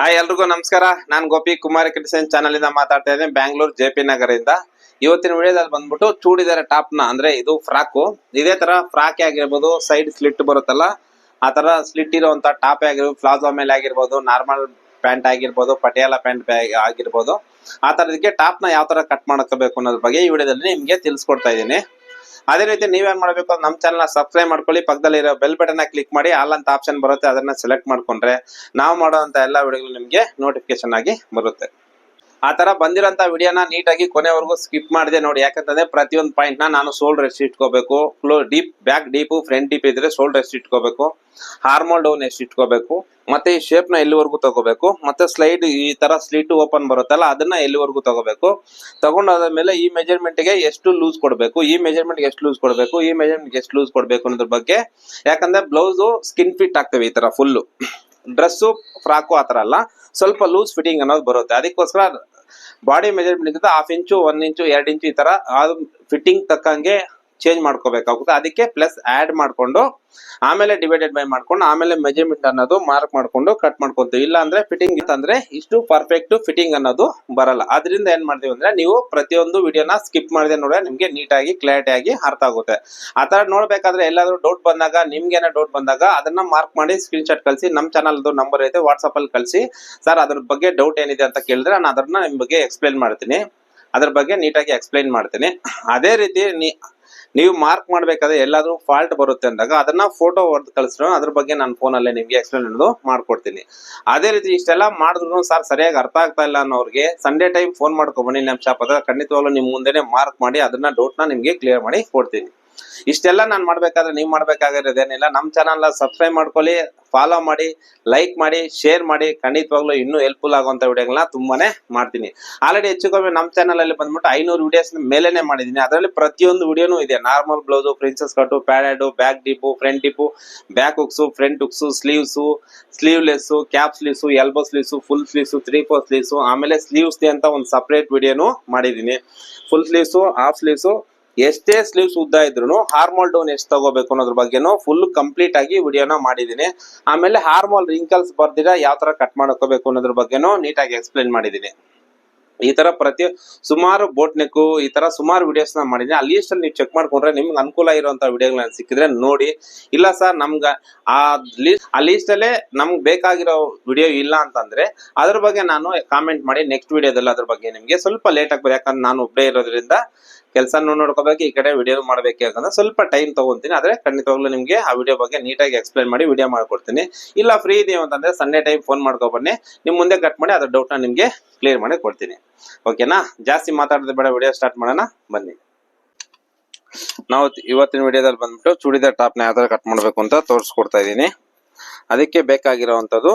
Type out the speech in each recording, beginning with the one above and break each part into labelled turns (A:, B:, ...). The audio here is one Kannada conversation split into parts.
A: ಹಾಯ್ ಎಲ್ರಿಗೂ ನಮಸ್ಕಾರ. ನಾನು ಗೋಪಿ ಕುಮಾರ್ ಕ್ರಿಸನ್ ಚಾನಲ್ ಇಂದ ಮಾತಾಡ್ತಾ ಇದ್ದೀನಿ. ಬ್ಯಾಂಗ್ಳೂರ್ ಜೆ ಪಿ ನಗರದಿಂದ. ಇವತ್ತಿನ ವಿಡಿಯೋದಲ್ಲಿ ಬಂದ್ಬಿಟ್ಟು ಚೂಡಿದಾರ ಟಾಪ್ನ, ಅಂದ್ರೆ ಇದು ಫ್ರಾಕು. ಇದೇ ತರ ಫ್ರಾಕ್ ಆಗಿರ್ಬೋದು ಸೈಡ್ ಸ್ಲಿಟ್ ಬರುತ್ತಲ್ಲ, ಆ ತರ ಸ್ಲಿಟ್ ಇರುವಂತ ಟಾಪ್ ಆಗಿರ್ಬೋದು, ಪ್ಲಾಜೋ ಮೇಲೆ ಆಗಿರ್ಬೋದು ನಾರ್ಮಲ್ ಪ್ಯಾಂಟ್ ಆಗಿರ್ಬೋದು, ಪಟಿಯಾಲ ಪ್ಯಾಂಟ್ ಆಗಿರ್ಬೋದು. ಆ ತರದಕ್ಕೆ ಟಾಪ್ನ ಯಾವ ತರ ಕಟ್ ಮಾಡ್ಕೋಬೇಕು ಅನ್ನೋದ್ರ ಬಗ್ಗೆ ಈ ವಿಡಿಯೋದಲ್ಲಿ ನಿಮ್ಗೆ ತಿಳಿಸ್ಕೊಡ್ತಾ ಇದ್ದೀನಿ. ಅದೇ ರೀತಿ ನೀವೇನ್ ಮಾಡಬೇಕು ನಮ್ಮ ಚಾನಲ್ ಸಬ್ಸ್ಕ್ರೈಬ್ ಮಾಡ್ಕೊಳ್ಳಿ, ಪಕ್ಕದಲ್ಲಿ ಇರೋ ಬೆಲ್ ಬಟನ್ ಕ್ಲಿಕ್ ಮಾಡಿ ಆಲ್ ಅಂತ ಆಪ್ಷನ್ ಬರುತ್ತೆ, ಅದನ್ನ ಸೆಲೆಕ್ಟ್ ಮಾಡ್ಕೊಂಡ್ರೆ ನಾವು ಮಾಡುವಂತ ಎಲ್ಲಾ ವಿಡಿಯೋಗಳು ನಿಮ್ಗೆ ನೋಟಿಫಿಕೇಶನ್ ಆಗಿ ಬರುತ್ತೆ. ಆ ತರ ಬಂದಿರೋಂತ ವಿಡಿಯೋನ ನೀಟಾಗಿ ಕೊನೆವರೆಗೂ ಸ್ಕಿಪ್ ಮಾಡಿದೆ ನೋಡಿ. ಯಾಕಂತಂದ್ರೆ ಪ್ರತಿಯೊಂದು ಪಾಯಿಂಟ್ ನಾನು ಸೋಲ್ಡ್ ರೆಸ್ಟ್ ಇಟ್ಕೋಬೇಕು. Flow deep back deep front deep ಇದ್ರೆ ಸೋಲ್ಡ್ ರೆಸ್ಟ್ ಇಟ್ಕೋಬೇಕು. ಹಾರ್ಮೋಲ್ ಡೌನ್ ಎಷ್ಟು ಇಟ್ಕೋಬೇಕು. ಮತ್ತೆ ಈ ಶೇಪ್ನ ಎಲ್ಲಿವರೆಗೂ ತಗೋಬೇಕು? ಮತ್ತೆ ಸ್ಲೈಡ್ ಈ ತರ ಸ್ಲೀಟ್ ಓಪನ್ ಬರುತ್ತಲ್ಲ, ಅದನ್ನ ಎಲ್ಲಿವರೆಗೂ ತಗೋಬೇಕು? ತಗೊಂಡಾದ್ಮೇಲೆ ಈ ಮೆಜರ್ಮೆಂಟ್ಗೆ ಎಷ್ಟು ಲೂಸ್ ಕೊಡಬೇಕು? ಈ ಮೆಜರ್ಮೆಂಟ್ ಎಷ್ಟು ಲೂಸ್ ಕೊಡಬೇಕು? ಈ ಮೆಜರ್ಮೆಂಟ್ ಎಷ್ಟು ಲೂಸ್ ಕೊಡಬೇಕು ಅನ್ನೋದ್ರ ಬಗ್ಗೆ. ಯಾಕಂದ್ರೆ ಬ್ಲೌಸ್ ಸ್ಕಿನ್ ಫಿಟ್ ಆಗ್ತವೆ ಈ ತರ ಫುಲ್ಲು ಡ್ರೆಸ್ಸು ಫ್ರಾಕು ಆ ಥರ ಅಲ್ಲ. ಸ್ವಲ್ಪ ಲೂಸ್ ಫಿಟ್ಟಿಂಗ್ ಅನ್ನೋದು ಬರುತ್ತೆ. ಅದಕ್ಕೋಸ್ಕರ body measurement half inch, one inch, ಎರಡು ಇಂಚು ಈ ತರ ಅದು ಫಿಟ್ಟಿಂಗ್ ತಕ್ಕಂಗೆ ಚೇಂಜ್ ಮಾಡ್ಕೋಬೇಕಾಗುತ್ತೆ. ಅದಕ್ಕೆ ಪ್ಲಸ್ ಆಡ್ ಮಾಡ್ಕೊಂಡು, ಆಮೇಲೆ ಡಿವೈಡೆಡ್ ಬೈ ಮಾಡ್ಕೊಂಡು, ಆಮೇಲೆ ಮೆಜರ್ಮೆಂಟ್ ಅನ್ನೋದು ಮಾರ್ಕ್ ಮಾಡ್ಕೊಂಡು ಕಟ್ ಮಾಡ್ಕೊಂತೀವಿ. ಇಲ್ಲ ಅಂದ್ರೆ ಫಿಟ್ಟಿಂಗ್ ಅಂತಂದ್ರೆ ಇಷ್ಟು ಪರ್ಫೆಕ್ಟ್ ಫಿಟ್ಟಿಂಗ್ ಅನ್ನೋದು ಬರಲ್ಲ. ಅದರಿಂದ ಏನ್ ಮಾಡ್ತೀವಿ ಅಂದ್ರೆ ನೀವು ಪ್ರತಿಯೊಂದು ವಿಡಿಯೋನ ಸ್ಕಿಪ್ ಮಾಡಿದೆ ನೋಡಿದ್ರೆ ನಿಮ್ಗೆ ನೀಟಾಗಿ ಕ್ಲಾರಿಟಿ ಆಗಿ ಅರ್ಥ ಆಗುತ್ತೆ. ಆ ತರ ನೋಡ್ಬೇಕಾದ್ರೆ ಎಲ್ಲಾದ್ರೂ ಡೌಟ್ ಬಂದಾಗ ನಿಮ್ಗೆ ಡೌಟ್ ಬಂದಾಗ ಅದನ್ನ ಮಾರ್ಕ್ ಮಾಡಿ ಸ್ಕ್ರೀನ್ ಶಾಟ್ ಕಳಿಸಿ ನಮ್ಮ ಚಾನಲ್ ನಂಬರ್ ಐತೆ ವಾಟ್ಸ್ಆಪ್ ಅಲ್ಲಿ ಕಳಿಸಿ. ಸರ್, ಅದ್ರ ಬಗ್ಗೆ ಡೌಟ್ ಏನಿದೆ ಅಂತ ಕೇಳಿದ್ರೆ ನಾನು ಅದನ್ನ ನಿಮ್ ಬಗ್ಗೆ ಎಕ್ಸ್ಪ್ಲೈನ್ ಮಾಡ್ತೀನಿ. ಅದ್ರ ಬಗ್ಗೆ ನೀಟಾಗಿ ಎಕ್ಸ್ಪ್ಲೈನ್ ಮಾಡ್ತೀನಿ. ಅದೇ ರೀತಿ ನೀ ನೀವು ಮಾರ್ಕ್ ಮಾಡ್ಬೇಕಾದ್ರೆ ಎಲ್ಲಾದ್ರೂ ಫಾಲ್ಟ್ ಬರುತ್ತೆ ಅಂದಾಗ ಅದನ್ನ ಫೋಟೋ ಹೊಡೆದು ಕಳಿಸ್ರು. ಅದ್ರ ಬಗ್ಗೆ ನಾನು ಫೋನಲ್ಲೇ ನಿಮ್ಗೆ ಎಕ್ಸ್ಪ್ಲೇನ್ ಅನ್ನೋದು ಮಾಡ್ಕೊಡ್ತೀನಿ. ಅದೇ ರೀತಿ ಇಷ್ಟೆಲ್ಲ ಮಾಡಿದ್ರು ಸರ್ ಸರಿಯಾಗಿ ಅರ್ಥ ಆಗ್ತಾ ಇಲ್ಲ ಅನ್ನೋರಿಗೆ ಸಂಡೇ ಟೈಮ್ ಫೋನ್ ಮಾಡ್ಕೊಬನ್ನಿ ನಮ್ಮ ಶಾಪ್ ಹತ್ರ. ಖಂಡಿತವಾಗ್ಲೂ ನಿಮ್ ಮುಂದೆನೆ ಮಾರ್ಕ್ ಮಾಡಿ, ಅದನ್ನ ಡೌಟ್ನ ನಿಮ್ಗೆ ಕ್ಲಿಯರ್ ಮಾಡಿ ಕೊಡ್ತೀನಿ. ಇಷ್ಟೆಲ್ಲ ನಾನು ಮಾಡ್ಬೇಕಾದ್ರೆ ನೀವು ಮಾಡ್ಬೇಕಾಗಿರೋದೇನಿಲ್ಲ ನಮ್ಮ ಚಾನಲ್ ಸಬ್ಸ್ಕ್ರೈಬ್ ಮಾಡ್ಕೊಳ್ಳಿ ಫಾಲೋ ಮಾಡಿ ಲೈಕ್ ಮಾಡಿ ಶೇರ್ ಮಾಡಿ. ಖಂಡಿತವಾಗ್ಲೂ ಇನ್ನೂ ಹೆಲ್ಪ್ಫುಲ್ ಆಗುವಂತ ವಿಡಿಯೋಗಳನ್ನ ತುಂಬಾನೇ ಮಾಡ್ತೀನಿ. ಆಲ್ರೆಡಿ ಹೆಚ್ಚು ಕಮ್ಮಿ ನಮ್ಮ ಚಾನಲ್ ಅಲ್ಲಿ ಬಂದ್ಬಿಟ್ಟು ಐನೂರು ವಿಡಿಯೋಸ್ ಮೇಲೇನೆ ಮಾಡಿದ್ದೀನಿ ಅದರಲ್ಲಿ ಪ್ರತಿಯೊಂದು ವಿಡಿಯೋನು ಇದೆ. Normal blouse princess cut pad back deep front deep back hooks front hooks sleeves sleeveless cap sleeves elbow sleeves full sleeves three four sleeves ಆಮೇಲೆ ಸ್ಲೀವ್ಸ್ ಅಂತ ಒಂದು ಸಪ್ರೇಟ್ ವಿಡಿಯೋನು ಮಾಡಿದ್ದೀನಿ ಫುಲ್ ಸ್ಲೀವ್ಸು ಹಾಫ್ ಸ್ಲೀವ್ಸು ಎಷ್ಟೇ ಸ್ಲೀವ್ಸ್ ಉದ್ದ ಇದ್ರು ಹಾರ್ಮೋಲ್ ಡೌನ್ ಎಷ್ಟು ತಗೋಬೇಕು ಅನ್ನೋದ್ರ ಬಗ್ಗೆನೂ ಫುಲ್ ಕಂಪ್ಲೀಟ್ ಆಗಿ ವಿಡಿಯೋನ ಮಾಡಿದ್ದೀನಿ ಆಮೇಲೆ ಹಾರ್ಮೋಲ್ ರಿಂಕಲ್ಸ್ ಬರ್ದಿರ ಯಾವ ತರ ಕಟ್ ಮಾಡ್ಕೋಬೇಕು ಅನ್ನೋದ್ರ ಬಗ್ಗೆನೂ ನೀಟಾಗಿ ಎಕ್ಸ್ಪ್ಲೈನ್ ಮಾಡಿದ್ದೀನಿ ಈ ತರ ಪ್ರತಿ ಸುಮಾರು ಬೋಟ್ ನೆಕ್ ಈ ತರ ಸುಮಾರು ವಿಡಿಯೋಸ್ನ ಮಾಡಿದ್ದೀನಿ ಅಲ್ಲಿ ಅಲ್ಲಿ ನೀವು ಚೆಕ್ ಮಾಡ್ಕೊಂಡ್ರೆ ನಿಮ್ಗೆ ಅನುಕೂಲ ಇರುವಂತ ವಿಡಿಯೋಗಳನ್ನ ಸಿಕ್ಕಿದ್ರೆ ನೋಡಿ. ಇಲ್ಲ ಸರ್ ನಮ್ಗೆ ಆ ಲೀಸ್ಟ್ ಆ ಲೀಸ್ಟ್ ಅಲ್ಲೇ ನಮ್ಗೆ ಬೇಕಾಗಿರೋ ವಿಡಿಯೋ ಇಲ್ಲ ಅಂತಂದ್ರೆ ಅದ್ರ ಬಗ್ಗೆ ನಾನು ಕಾಮೆಂಟ್ ಮಾಡಿ ನೆಕ್ಸ್ಟ್ ವಿಡಿಯೋದಲ್ಲಿ ಅದ್ರ ಬಗ್ಗೆ ನಿಮ್ಗೆ ಸ್ವಲ್ಪ ಲೇಟ್ ಆಗ್ಬೋದು ಯಾಕಂದ್ರೆ ನಾನು ಒಬ್ಬರೇ ಇರೋದ್ರಿಂದ ಕೆಲಸನೂ ನೋಡ್ಕೋಬೇಕು, ಈ ಕಡೆ ವಿಡಿಯೋ ಮಾಡಬೇಕು ಯಾಕಂದ್ರೆ ಸ್ವಲ್ಪ ಟೈಮ್ ತಗೊಂತೀನಿ. ಆದ್ರೆ ಖಂಡಿತವಾಗ್ಲೂ ನಿಮ್ಗೆ ಆ ವಿಡಿಯೋ ಬಗ್ಗೆ ನೀಟಾಗಿ ಎಕ್ಸ್ಪ್ಲೈನ್ ಮಾಡಿ ವಿಡಿಯೋ ಮಾಡ್ಕೊಡ್ತೀನಿ. ಇಲ್ಲ ಫ್ರೀ ಇದೆಯೋ ಅಂತಂದ್ರೆ ಸಂಡೇ ಟೈಮ್ ಫೋನ್ ಮಾಡ್ಕೊ ಬನ್ನಿ. ನಿಮ್ ಮುಂದೆ ಕಟ್ ಮಾಡಿ ಅದ್ರ ಡೌಟ್ನ ನಿಮ್ಗೆ ಕ್ಲಿಯರ್ ಮಾಡಿ ಕೊಡ್ತೀನಿ. ಓಕೆನಾ ಜಾಸ್ತಿ ಮಾತಾಡದೆ ಬೇಡ ವಿಡಿಯೋ ಸ್ಟಾರ್ಟ್ ಮಾಡೋಣ. ಬನ್ನಿ. ನಾವು ಇವತ್ತಿನ ವಿಡಿಯೋದಲ್ಲಿ ಬಂದ್ಬಿಟ್ಟು ಚೂಡಿದಾರ್ ಟಾಪ್ನ ಯಾವ ಥರ ಕಟ್ ಮಾಡಬೇಕು ಅಂತ ತೋರಿಸ್ಕೊಡ್ತಾ ಇದ್ದೀನಿ. ಅದಕ್ಕೆ ಬೇಕಾಗಿರೋವಂಥದ್ದು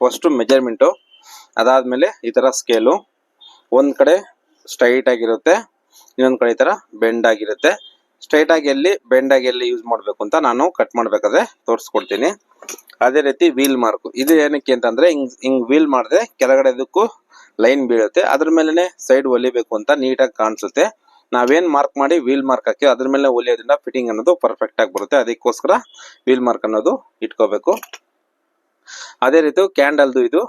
A: ಫಸ್ಟ್ ಮೆಜರ್ಮೆಂಟು ಅದಾದ್ಮೇಲೆ ಈ ತರ ಸ್ಕೇಲು ಒಂದು ಕಡೆ ಸ್ಟ್ರೈಟ್ ಆಗಿರುತ್ತೆ. ಇನ್ನೊಂದ್ ಕಡೆ ಈ ತರ ಬೆಂಡ್ ಆಗಿರುತ್ತೆ. ಸ್ಟ್ರೈಟ್ ಆಗಿ ಎಲ್ಲಿ ಬೆಂಡ್ ಆಗಿ ಎಲ್ಲಿ ಯೂಸ್ ಮಾಡ್ಬೇಕು ಅಂತ ನಾನು ಕಟ್ ಮಾಡ್ಬೇಕಾದ್ರೆ ತೋರಿಸ್ಕೊಡ್ತೀನಿ. ಅದೇ ರೀತಿ ವೀಲ್ ಮಾರ್ಕ್ ಇದು ಏನಕ್ಕೆ ಅಂತಂದ್ರೆ ಹಿಂಗ್ ಹಿಂಗ್ ವೀಲ್ ಮಾಡಿದ್ರೆ ಕೆಳಗಡೆ ಇದಕ್ಕೂ ಲೈನ್ ಬೀಳುತ್ತೆ. ಅದ್ರ ಮೇಲೆನೆ ಸೈಡ್ ಹೊಲಿಬೇಕು ಅಂತ ನೀಟಾಗಿ ಕಾಣಿಸುತ್ತೆ. ನಾವೇನ್ ಮಾರ್ಕ್ ಮಾಡಿ ವೀಲ್ ಮಾರ್ಕ್ ಹಾಕಿ ಅದ್ರ ಮೇಲೆ ಹೊಲಿಯೋದ್ರಿಂದ ಫಿಟ್ಟಿಂಗ್ ಅನ್ನೋದು ಪರ್ಫೆಕ್ಟ್ ಆಗಿ ಬರುತ್ತೆ. ಅದಕ್ಕೋಸ್ಕರ ವೀಲ್ ಮಾರ್ಕ್ ಅನ್ನೋದು ಇಟ್ಕೋಬೇಕು. ಅದೇ ರೀತಿ ಕ್ಯಾಂಡಲ್ದು ಇದು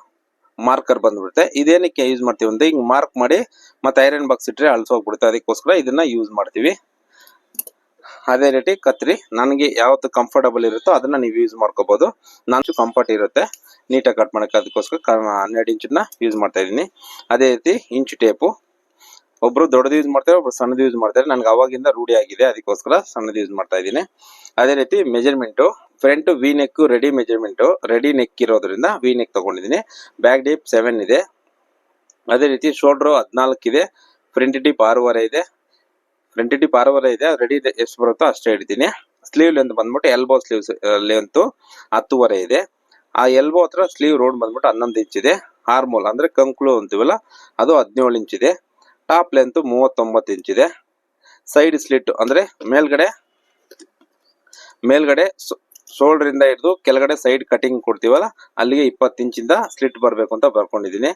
A: ಮಾರ್ಕರ್ ಬಂದ್ಬಿಡುತ್ತೆ. ಇದೇನಕ್ಕೆ ಯೂಸ್ ಮಾಡ್ತೀವಿ ಅಂದ್ರೆ ಹಿಂಗೆ ಮಾರ್ಕ್ ಮಾಡಿ ಮತ್ತೆ ಐರನ್ ಬಾಕ್ಸ್ ಇಟ್ಟರೆ ಅಳ್ಸೋಗ್ಬಿಡುತ್ತೆ ಅದಕ್ಕೋಸ್ಕರ ಇದನ್ನ ಯೂಸ್ ಮಾಡ್ತೀವಿ. ಅದೇ ರೀತಿ ಕತ್ರಿ, ನನಗೆ ಯಾವತ್ತು ಕಂಫರ್ಟಬಲ್ ಇರುತ್ತೋ ಅದನ್ನ ನೀವು ಯೂಸ್ ಮಾಡ್ಕೋಬಹುದು ನಾನು ಕಂಫರ್ಟ್ ಇರುತ್ತೆ. ನೀಟಾಗಿ ಕಟ್ ಮಾಡಕ್ಕೆ ಅದಕ್ಕೋಸ್ಕರ ಹನ್ನೆರಡು ಇಂಚನ್ನ ಯೂಸ್ ಮಾಡ್ತಾ ಇದ್ದೀನಿ. ಅದೇ ರೀತಿ ಇಂಚ್ ಟೇಪು ಒಬ್ರು ದೊಡ್ಡದು ಯೂಸ್ ಮಾಡ್ತಾರೆ, ಒಬ್ರು ಸಣ್ಣದು ಯೂಸ್ ಮಾಡ್ತಾರೆ. ನನಗೆ ಅವಾಗಿಂದ ರೂಢಿ ಆಗಿದೆ, ಅದಕ್ಕೋಸ್ಕರ ಸಣ್ಣದು ಯೂಸ್ ಮಾಡ್ತಾ ಇದ್ದೀನಿ. ಅದೇ ರೀತಿ measurement front V neck ready measurement ready neck ಇರೋದ್ರಿಂದ ವಿ ನೆಕ್ ತಗೊಂಡಿದ್ದೀನಿ. ಬ್ಯಾಕ್ ಡೀಪ್ ಸೆವೆನ್ ಇದೆ. ಅದೇ ರೀತಿ ಶೋಲ್ಡ್ರು ಹದಿನಾಲ್ಕು ಇದೆ. ಫ್ರಂಟ್ ಡಿಪ್ ಆರೂವರೆ ಇದೆ. ಫ್ರಂಟ್ ಡಿಪ್ ಆರೂವರೆ ಇದೆ. ರೆಡಿ ಎಷ್ಟು ಬರುತ್ತೋ ಅಷ್ಟೇ ಹಿಡಿತೀನಿ ಸ್ಲೀವ್ ಲೆಂತ್ ಬಂದ್ಬಿಟ್ಟು ಎಲ್ಬೋ ಸ್ಲೀವ್ಸ್ ಲೆಂತ್ ಹತ್ತುವರೆ ಇದೆ. ಆ ಎಲ್ಬೋ ಹತ್ರ ಸ್ಲೀವ್ ರೋಡ್ ಬಂದ್ಬಿಟ್ಟು ಹನ್ನೊಂದು ಇಂಚ್ ಇದೆ. ಹಾರ್ಮೋಲ್ ಅಂದ್ರೆ ಕಂಕ್ಳು ಅಂತೀವಲ್ಲ, ಅದು ಹದಿನೇಳು ಇಂಚ್ ಇದೆ. ಟಾಪ್ ಲೆಂತ್ ಮೂವತ್ತೊಂಬತ್ತು ಇಂಚ್ ಇದೆ. ಸೈಡ್ ಸ್ಲಿಟ್ ಅಂದ್ರೆ ಮೇಲ್ಗಡೆ ಮೇಲ್ಗಡೆ ಶೋಲ್ಡರ್ ಇಂದ ಹಿಡಿದು ಕೆಳಗಡೆ ಸೈಡ್ ಕಟಿಂಗ್ ಕೊಡ್ತೀವಲ್ಲ, ಅಲ್ಲಿಗೆ ಇಪ್ಪತ್ತು ಇಂಚಿಂದ ಸ್ಲಿಟ್ ಬರಬೇಕು ಅಂತ ಬರ್ಕೊಂಡಿದ್ದೀನಿ.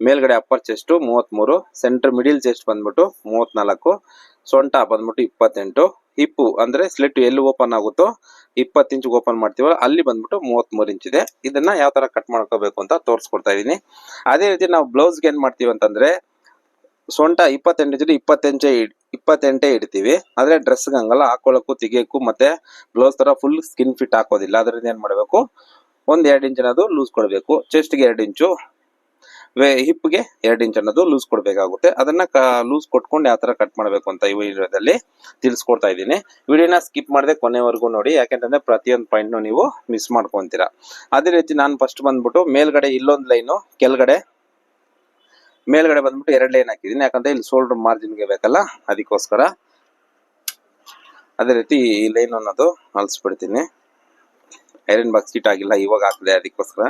A: ಮೇಲ್ಗಡೆ ಅಪ್ಪರ್ ಚೆಸ್ಟ್ ಮೂವತ್ಮೂರು, ಸೆಂಟರ್ ಮಿಡಿಲ್ ಚೆಸ್ಟ್ ಬಂದ್ಬಿಟ್ಟು ಮೂವತ್ನಾಲ್ಕು, ಸೊಂಟ ಬಂದ್ಬಿಟ್ಟು ಇಪ್ಪತ್ತೆಂಟು, ಹಿಪ್ಪು ಅಂದ್ರೆ ಸ್ಲಿಟ್ ಎಲ್ಲಿ ಓಪನ್ ಆಗುತ್ತೋ ಇಪ್ಪತ್ತು ಇಂಚ್ ಓಪನ್ ಮಾಡ್ತೀವಲ್ಲ, ಅಲ್ಲಿ ಬಂದ್ಬಿಟ್ಟು ಮೂವತ್ಮೂರು ಇಂಚ್ ಇದೆ. ಇದನ್ನ ಯಾವ ತರ ಕಟ್ ಮಾಡ್ಕೋಬೇಕು ಅಂತ ತೋರಿಸ್ಕೊಡ್ತಾ ಇದೀನಿ ಅದೇ ರೀತಿ ನಾವು ಬ್ಲೌಸ್ಗೆ ಏನ್ ಮಾಡ್ತೀವಿ ಅಂತಂದ್ರೆ ಸೊಂಟ ಇಪ್ಪತ್ತೆಂಟು ಇಂಚ್ ಇಪ್ಪತ್ತೆಂಟೆ ಇಪ್ಪತ್ತೆಂಟೇ ಇಡ್ತೀವಿ. ಆದ್ರೆ ಡ್ರೆಸ್ ಹಂಗಲ್ಲ ಹಾಕೊಳ್ಳೋಕ್ಕೂ ತೆಗಿಯೋಕ್ಕೂ ಮತ್ತೆ ಬ್ಲೌಸ್ ತರ ಫುಲ್ ಸ್ಕಿನ್ ಫಿಟ್ ಹಾಕೋದಿಲ್ಲ. ಅದರಿಂದ ಏನ್ ಮಾಡಬೇಕು? ಒಂದು ಎರಡು ಅನ್ನೋದು ಲೂಸ್ ಕೊಡಬೇಕು. ಚೆಸ್ಟ್ಗೆ ಎರಡು ಇಂಚು ವೇ ಹಿಪ್ಗೆ ಎರಡು ಇಂಚ್ ಅನ್ನೋದು ಲೂಸ್ ಕೊಡಬೇಕಾಗುತ್ತೆ. ಅದನ್ನ ಲೂಸ್ ಕೊಟ್ಕೊಂಡು ಯಾವ ತರ ಕಟ್ ಮಾಡಬೇಕು ಅಂತ ಈ ವಿಡಿಯೋದಲ್ಲಿ ತಿಳಿಸ್ಕೊಡ್ತಾ ಇದ್ದೀನಿ. ವಿಡಿಯೋನ ಸ್ಕಿಪ್ ಮಾಡದೆ ಕೊನೆವರೆಗೂ ನೋಡಿ. ಯಾಕೆಂತಂದ್ರೆ ಪ್ರತಿಯೊಂದು ಪಾಯಿಂಟ್ ನೀವು ಮಿಸ್ ಮಾಡ್ಕೊಂತೀರಾ. ಅದೇ ರೀತಿ ನಾನು ಫಸ್ಟ್ ಬಂದ್ಬಿಟ್ಟು ಮೇಲ್ಗಡೆ ಇಲ್ಲೊಂದು ಲೈನು ಕೆಳಗಡೆ ಮೇಲ್ಗಡೆ ಬಂದ್ಬಿಟ್ಟು ಎರಡು ಲೈನ್ ಹಾಕಿದ್ದೀನಿ. ಯಾಕಂದ್ರೆ ಇಲ್ಲಿ ಶೋಲ್ಡರ್ ಮಾರ್ಜಿನ್ಗೆ ಬೇಕಲ್ಲ, ಅದಕ್ಕೋಸ್ಕರ ಅದೇ ರೀತಿ ಈ ಲೈನ್ ಅನ್ನೋದು ಅಲ್ಸ್ಬಿಡ್ತೀನಿ ಐರನ್ ಬಾಕ್ಸ್ ಸೀಟ್ ಆಗಿಲ್ಲ, ಇವಾಗ ಹಾಕಿದೆ ಅದಕ್ಕೋಸ್ಕರ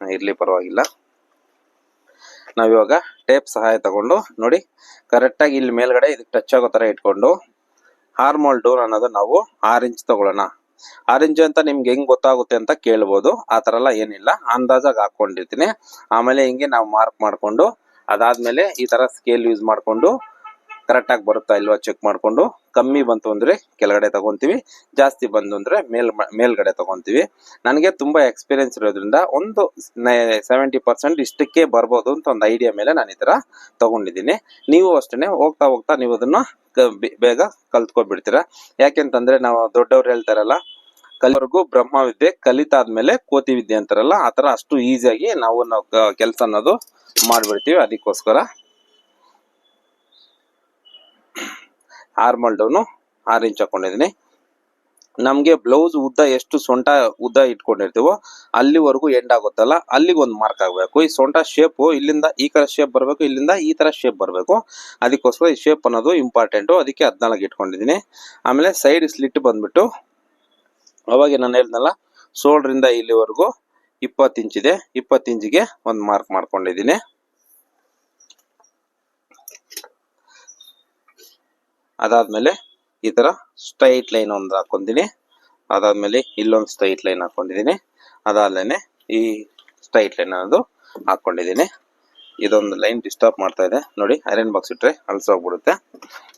A: ಇರಲಿ ಪರವಾಗಿಲ್ಲ. ನಾವಿವಾಗ ಟೇಪ್ ಸಹಾಯ ತಗೊಂಡು ನೋಡಿ ಕರೆಕ್ಟಾಗಿ ಇಲ್ಲಿ ಮೇಲ್ಗಡೆ ಇದಕ್ಕೆ ಟಚ್ ಆಗೋ ಥರ ಇಟ್ಕೊಂಡು ಹಾರ್ಮೋಲ್ ಡೋರ್ ಅನ್ನೋದು ನಾವು ಆರ್ ಇಂಚ್ ತಗೊಳ್ಳೋಣ. ಆರ್ ಇಂಚ್ ಅಂತ ನಿಮ್ಗೆ ಹೆಂಗ್ ಗೊತ್ತಾಗುತ್ತೆ ಅಂತ ಕೇಳ್ಬೋದು. ಆ ತರ ಎಲ್ಲ ಏನಿಲ್ಲ. ಅಂದಾಜಾಗಿ ಹಾಕೊಂಡಿರ್ತೀನಿ. ಆಮೇಲೆ ಹಿಂಗೆ ನಾವು ಮಾರ್ಕ್ ಮಾಡ್ಕೊಂಡು ಅದಾದ್ಮೇಲೆ ಈ ತರ ಸ್ಕೇಲ್ ಯೂಸ್ ಮಾಡ್ಕೊಂಡು ಕರೆಕ್ಟ್ ಆಗಿ ಬರುತ್ತಾ ಇಲ್ವಾ ಚೆಕ್ ಮಾಡ್ಕೊಂಡು ಕಮ್ಮಿ ಬಂತು ಅಂದ್ರೆ ಕೆಳಗಡೆ ತಗೊಂತೀವಿ, ಜಾಸ್ತಿ ಬಂತು ಅಂದ್ರೆ ಮೇಲ್ ಮೇಲ್ಗಡೆ ತಗೊಂತೀವಿ. ನನಗೆ ತುಂಬಾ ಎಕ್ಸ್ಪೀರಿಯನ್ಸ್ ಇರೋದ್ರಿಂದ ಒಂದು ಸೆವೆಂಟಿ ಪರ್ಸೆಂಟ್ ಇಷ್ಟಕ್ಕೆ ಬರ್ಬೋದು ಅಂತ ಒಂದು ಐಡಿಯಾ ಮೇಲೆ ನಾನು ಈ ತರ ತಗೊಂಡಿದ್ದೀನಿ. ನೀವು ಅಷ್ಟೇ ಹೋಗ್ತಾ ಹೋಗ್ತಾ ನೀವು ಅದನ್ನ ಬೇಗ ಕಲ್ತ್ಕೊಬಿಡ್ತೀರಾ. ಯಾಕೆಂತಂದ್ರೆ ನಾವು ದೊಡ್ಡವ್ರು ಹೇಳ್ತಾರಲ್ಲ ಕಲಿವರೆಗೂ ಬ್ರಹ್ಮ ವಿದ್ಯೆ ಕಲಿತಾದ್ಮೇಲೆ ಕೋತಿ ವಿದ್ಯೆ ಅಂತಾರಲ್ಲ ಆತರ ಅಷ್ಟು ಈಸಿಯಾಗಿ ನಾವು ನಾವು ಕೆಲಸ ಅನ್ನೋದು ಮಾಡ್ಬಿಡ್ತೀವಿ. ಅದಕ್ಕೋಸ್ಕರ ಆರ್ಮಲ್ ಡೌನು ಆರು ಇಂಚ್ ಹಾಕೊಂಡಿದ್ದೀನಿ. ನಮಗೆ ಬ್ಲೌಸ್ ಉದ್ದ ಎಷ್ಟು ಸೊಂಟ ಉದ್ದ ಇಟ್ಕೊಂಡಿರ್ತೀವೋ ಅಲ್ಲಿವರೆಗೂ ಎಂಡ್ ಆಗುತ್ತಲ್ಲ, ಅಲ್ಲಿಗೆ ಒಂದು ಮಾರ್ಕ್ ಆಗಬೇಕು. ಈ ಸೊಂಟ ಶೇಪು ಇಲ್ಲಿಂದ ಈ ಥರ ಶೇಪ್ ಬರಬೇಕು, ಇಲ್ಲಿಂದ ಈ ತರ ಶೇಪ್ ಬರಬೇಕು. ಅದಕ್ಕೋಸ್ಕರ ಈ ಶೇಪ್ ಅನ್ನೋದು ಇಂಪಾರ್ಟೆಂಟು ಅದಕ್ಕೆ ಹದಿನಾಲ್ಕು ಇಟ್ಕೊಂಡಿದ್ದೀನಿ. ಆಮೇಲೆ ಸೈಡ್ ಸ್ಲಿಟ್ ಬಂದ್ಬಿಟ್ಟು, ಅವಾಗ ನಾನು ಹೇಳ್ದಲ್ಲ ಸೋಲ್ಡ್ರಿಂದ ಇಲ್ಲಿವರೆಗೂ ಇಪ್ಪತ್ತು ಇಂಚಿದೆ ಇಪ್ಪತ್ತು ಇಂಚಿಗೆ ಒಂದು ಮಾರ್ಕ್ ಮಾಡ್ಕೊಂಡಿದ್ದೀನಿ. ಅದಾದ್ಮೇಲೆ ಈ ತರ ಸ್ಟ್ರೈಟ್ ಲೈನ್ ಒಂದು ಹಾಕೊಂಡಿದ್ದೀನಿ ಅದಾದ್ಮೇಲೆ ಇಲ್ಲೊಂದು ಸ್ಟ್ರೈಟ್ ಲೈನ್ ಹಾಕೊಂಡಿದ್ದೀನಿ ಅದಾದ್ಮೇಲೆ ಈ ಸ್ಟ್ರೈಟ್ ಲೈನ್ ಅನ್ನೋದು ಹಾಕೊಂಡಿದ್ದೀನಿ ಇದೊಂದು ಲೈನ್ ಡಿಸ್ಟರ್ಬ್ ಮಾಡ್ತಾ ಇದೆ. ನೋಡಿ ಐರನ್ ಬಾಕ್ಸ್ ಇಟ್ಟರೆ ಅಳಸೋಗ್ಬಿಡುತ್ತೆ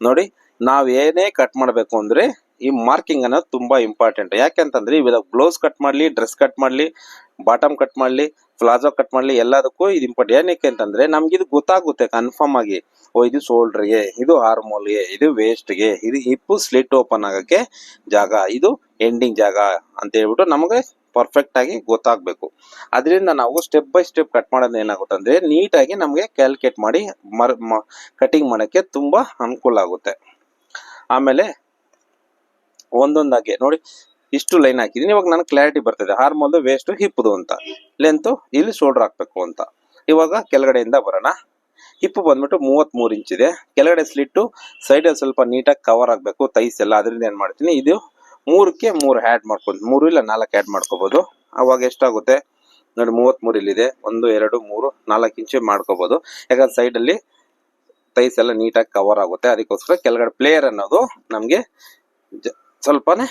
A: ನೋಡಿ, ನಾವು ಏನೇ ಕಟ್ ಮಾಡಬೇಕು ಅಂದ್ರೆ ಈ ಮಾರ್ಕಿಂಗ್ ಅನ್ನೋದು ತುಂಬಾ ಇಂಪಾರ್ಟೆಂಟ್ ಯಾಕೆಂತಂದ್ರೆ ಇವಾಗ ಬ್ಲೌಸ್ ಕಟ್ ಮಾಡ್ಲಿ ಡ್ರೆಸ್ ಕಟ್ ಮಾಡ್ಲಿ ಬಾಟಮ್ ಕಟ್ ಮಾಡ್ಲಿ ಪ್ಲಾಜೋ ಕಟ್ ಮಾಡ್ಲಿ, ಎಲ್ಲದಕ್ಕೂ ಇದು ಇಂಪಾರ್ಟೆಂಟ್ ಏನಕ್ಕೆ ಅಂತಂದ್ರೆ ನಮ್ಗೆ ಇದು ಗೊತ್ತಾಗುತ್ತೆ ಕನ್ಫರ್ಮ್ ಆಗಿ. ಇದು ಶೋಲ್ಡರ್ಗೆ ಇದು ಹಾರ್ಮೋಲ್ಗೆ ಇದು ವೇಸ್ಟ್ಗೆ ಇದು ಹಿಪ್ಪು ಸ್ಲಿಟ್ ಓಪನ್ ಆಗೋಕ್ಕೆ ಜಾಗ, ಇದು ಎಂಡಿಂಗ್ ಜಾಗ ಅಂತ ಹೇಳ್ಬಿಟ್ಟು ನಮಗೆ ಪರ್ಫೆಕ್ಟ್ ಆಗಿ ಗೊತ್ತಾಗ್ಬೇಕು. ಅದರಿಂದ ನಾವು ಸ್ಟೆಪ್ ಬೈ ಸ್ಟೆಪ್ ಕಟ್ ಮಾಡೋದು ಏನಾಗುತ್ತೆ ಅಂದರೆ ನೀಟಾಗಿ ನಮಗೆ ಕ್ಯಾಲ್ಕುಲೇಟ್ ಮಾಡಿ ಮರ್ ಕಟಿಂಗ್ ಮಾಡೋಕ್ಕೆ ತುಂಬಾ ಅನುಕೂಲ ಆಗುತ್ತೆ. ಆಮೇಲೆ ಒಂದೊಂದಾಗಿ ನೋಡಿ, ಇಷ್ಟು ಲೈನ್ ಹಾಕಿದೀನಿ ಇವಾಗ ನನಗೆ ಕ್ಲಾರಿಟಿ ಬರ್ತದೆ ಹಾರ್ಮೋಲ್ದು ವೇಸ್ಟು ಹಿಪ್ಪದು ಅಂತ. ಲೆಂತ್ ಇಲ್ಲಿ ಶೋಲ್ಡರ್ ಹಾಕಬೇಕು ಅಂತ. ಇವಾಗ ಕೆಳಗಡೆಯಿಂದ ಬರೋಣ. ಹಿಪ್ಪು ಬಂದ್ಬಿಟ್ಟು ಮೂವತ್ತ್ ಮೂರು ಇಂಚ್ ಇದೆ. ಕೆಳಗಡೆ ಸ್ಲಿಟ್ಟು ಸೈಡಲ್ಲಿ ಸ್ವಲ್ಪ ನೀಟಾಗಿ ಕವರ್ ಆಗಬೇಕು ತೈಸ್ ಎಲ್ಲ. ಅದರಿಂದ ಏನು ಮಾಡ್ತೀನಿ, ಇದು ಮೂರಕ್ಕೆ ಮೂರು ಆ್ಯಡ್ ಮಾಡ್ಕೊಂಡು ಮೂರು ಇಲ್ಲ ನಾಲ್ಕು ಆ್ಯಡ್ ಮಾಡ್ಕೋಬೋದು. ಅವಾಗ ಎಷ್ಟಾಗುತ್ತೆ? ನೋಡಿ ಮೂವತ್ತ್ ಮೂರು ಇಲ್ಲಿದೆ. ಒಂದು, ಎರಡು, ಮೂರು, ನಾಲ್ಕು ಇಂಚು ಮಾಡ್ಕೋಬೋದು. ಯಾಕಂದ್ರೆ ಸೈಡಲ್ಲಿ ತೈಸ್ ಎಲ್ಲ ನೀಟಾಗಿ ಕವರ್ ಆಗುತ್ತೆ. ಅದಕ್ಕೋಸ್ಕರ ಕೆಳಗಡೆ ಪ್ಲೇಯರ್ ಅನ್ನೋದು ನಮಗೆ ಸ್ವಲ್ಪನೇ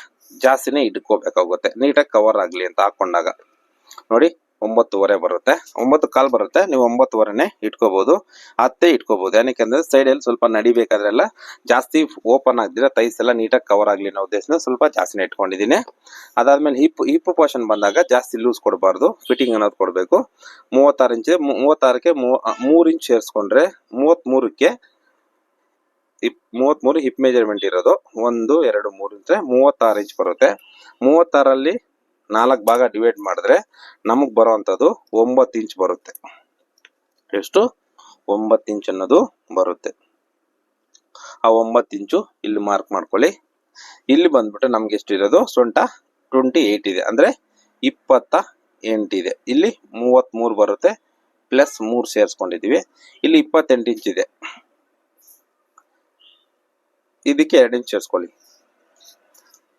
A: ಜಾಸ್ತಿನೇ ಇಟ್ಕೋಬೇಕಾಗುತ್ತೆ. ನೀಟಾಗಿ ಕವರ್ ಆಗಲಿ ಅಂತ ಹಾಕೊಂಡಾಗ. ನೋಡಿ ಒಂಬತ್ತುವರೆ ಬರುತ್ತೆ. ಒಂಬತ್ತು ಕಾಲ್ ಬರುತ್ತೆ. ನೀವು ಒಂಬತ್ತುವರೆನೆ ಇಟ್ಕೋಬಹುದು ಹತ್ತೇ ಇಟ್ಕೋಬಹುದು ಸೈಡ್ ಸೈಡಲ್ಲಿ ಸ್ವಲ್ಪ ನಡಿಬೇಕಾದ್ರೆಲ್ಲ ಜಾಸ್ತಿ ಓಪನ್ ಆಗದಿರ ತೈಸ್ ಎಲ್ಲ ನೀಟಾಗಿ ಕವರ್ ಆಗಲಿ ಅನ್ನೋ ಉದ್ದೇಶನ ಸ್ವಲ್ಪ ಜಾಸ್ತಿನೇ ಇಟ್ಕೊಂಡಿದ್ದೀನಿ. ಅದಾದ್ಮೇಲೆ ಹಿಪ್ ಹಿಪ್ ಪೋರ್ಷನ್ ಬಂದಾಗ ಜಾಸ್ತಿ ಲೂಸ್ ಕೊಡಬಾರ್ದು. ಫಿಟ್ಟಿಂಗ್ ಅನ್ನೋದು ಕೊಡಬೇಕು. ಮೂವತ್ತಾರು ಇಂಚ್ ಮೂವತ್ತಾರಕ್ಕೆ ಮೂರು ಇಂಚ್ ಸೇರಿಸ್ಕೊಂಡ್ರೆ ಮೂವತ್ತ್ಮೂರಕ್ಕೆ ಹಿಪ್ ಮೂವತ್ತ್ಮೂರು ಹಿಪ್ ಮೆಜರ್ಮೆಂಟ್ ಇರೋದು. ಒಂದು, ಎರಡು, ಮೂರು ಇಂಚ್ ಮೂವತ್ತಾರು ಇಂಚ್ ಬರುತ್ತೆ. ಮೂವತ್ತಾರಲ್ಲಿ ನಾಲ್ಕು ಭಾಗ ಡಿವೈಡ್ ಮಾಡಿದ್ರೆ ನಮಗೆ ಬರುವಂಥದ್ದು ಒಂಬತ್ತು ಇಂಚ್ ಬರುತ್ತೆ. ಎಷ್ಟು? ಒಂಬತ್ತು ಇಂಚ್ ಅನ್ನೋದು ಬರುತ್ತೆ. ಆ ಒಂಬತ್ತು ಇಂಚು ಇಲ್ಲಿ ಮಾರ್ಕ್ ಮಾಡ್ಕೊಳ್ಳಿ. ಇಲ್ಲಿ ಬಂದ್ಬಿಟ್ಟು ನಮ್ಗೆ ಎಷ್ಟಿರೋದು? ಸೊಂಟ ಟ್ವೆಂಟಿ ಏಯ್ಟ್ ಇದೆ. ಅಂದ್ರೆ ಇಪ್ಪತ್ತ ಇದೆ. ಇಲ್ಲಿ ಮೂವತ್ತ್ಮೂರು ಬರುತ್ತೆ ಪ್ಲಸ್ ಮೂರು ಸೇರಿಸ್ಕೊಂಡಿದ್ದೀವಿ ಇಲ್ಲಿ ಇಪ್ಪತ್ತೆಂಟು ಇಂಚ್ ಇದೆ. ಇದಕ್ಕೆ ಎರಡು ಇಂಚ್ ಸೇರಿಸ್ಕೊಳ್ಳಿ.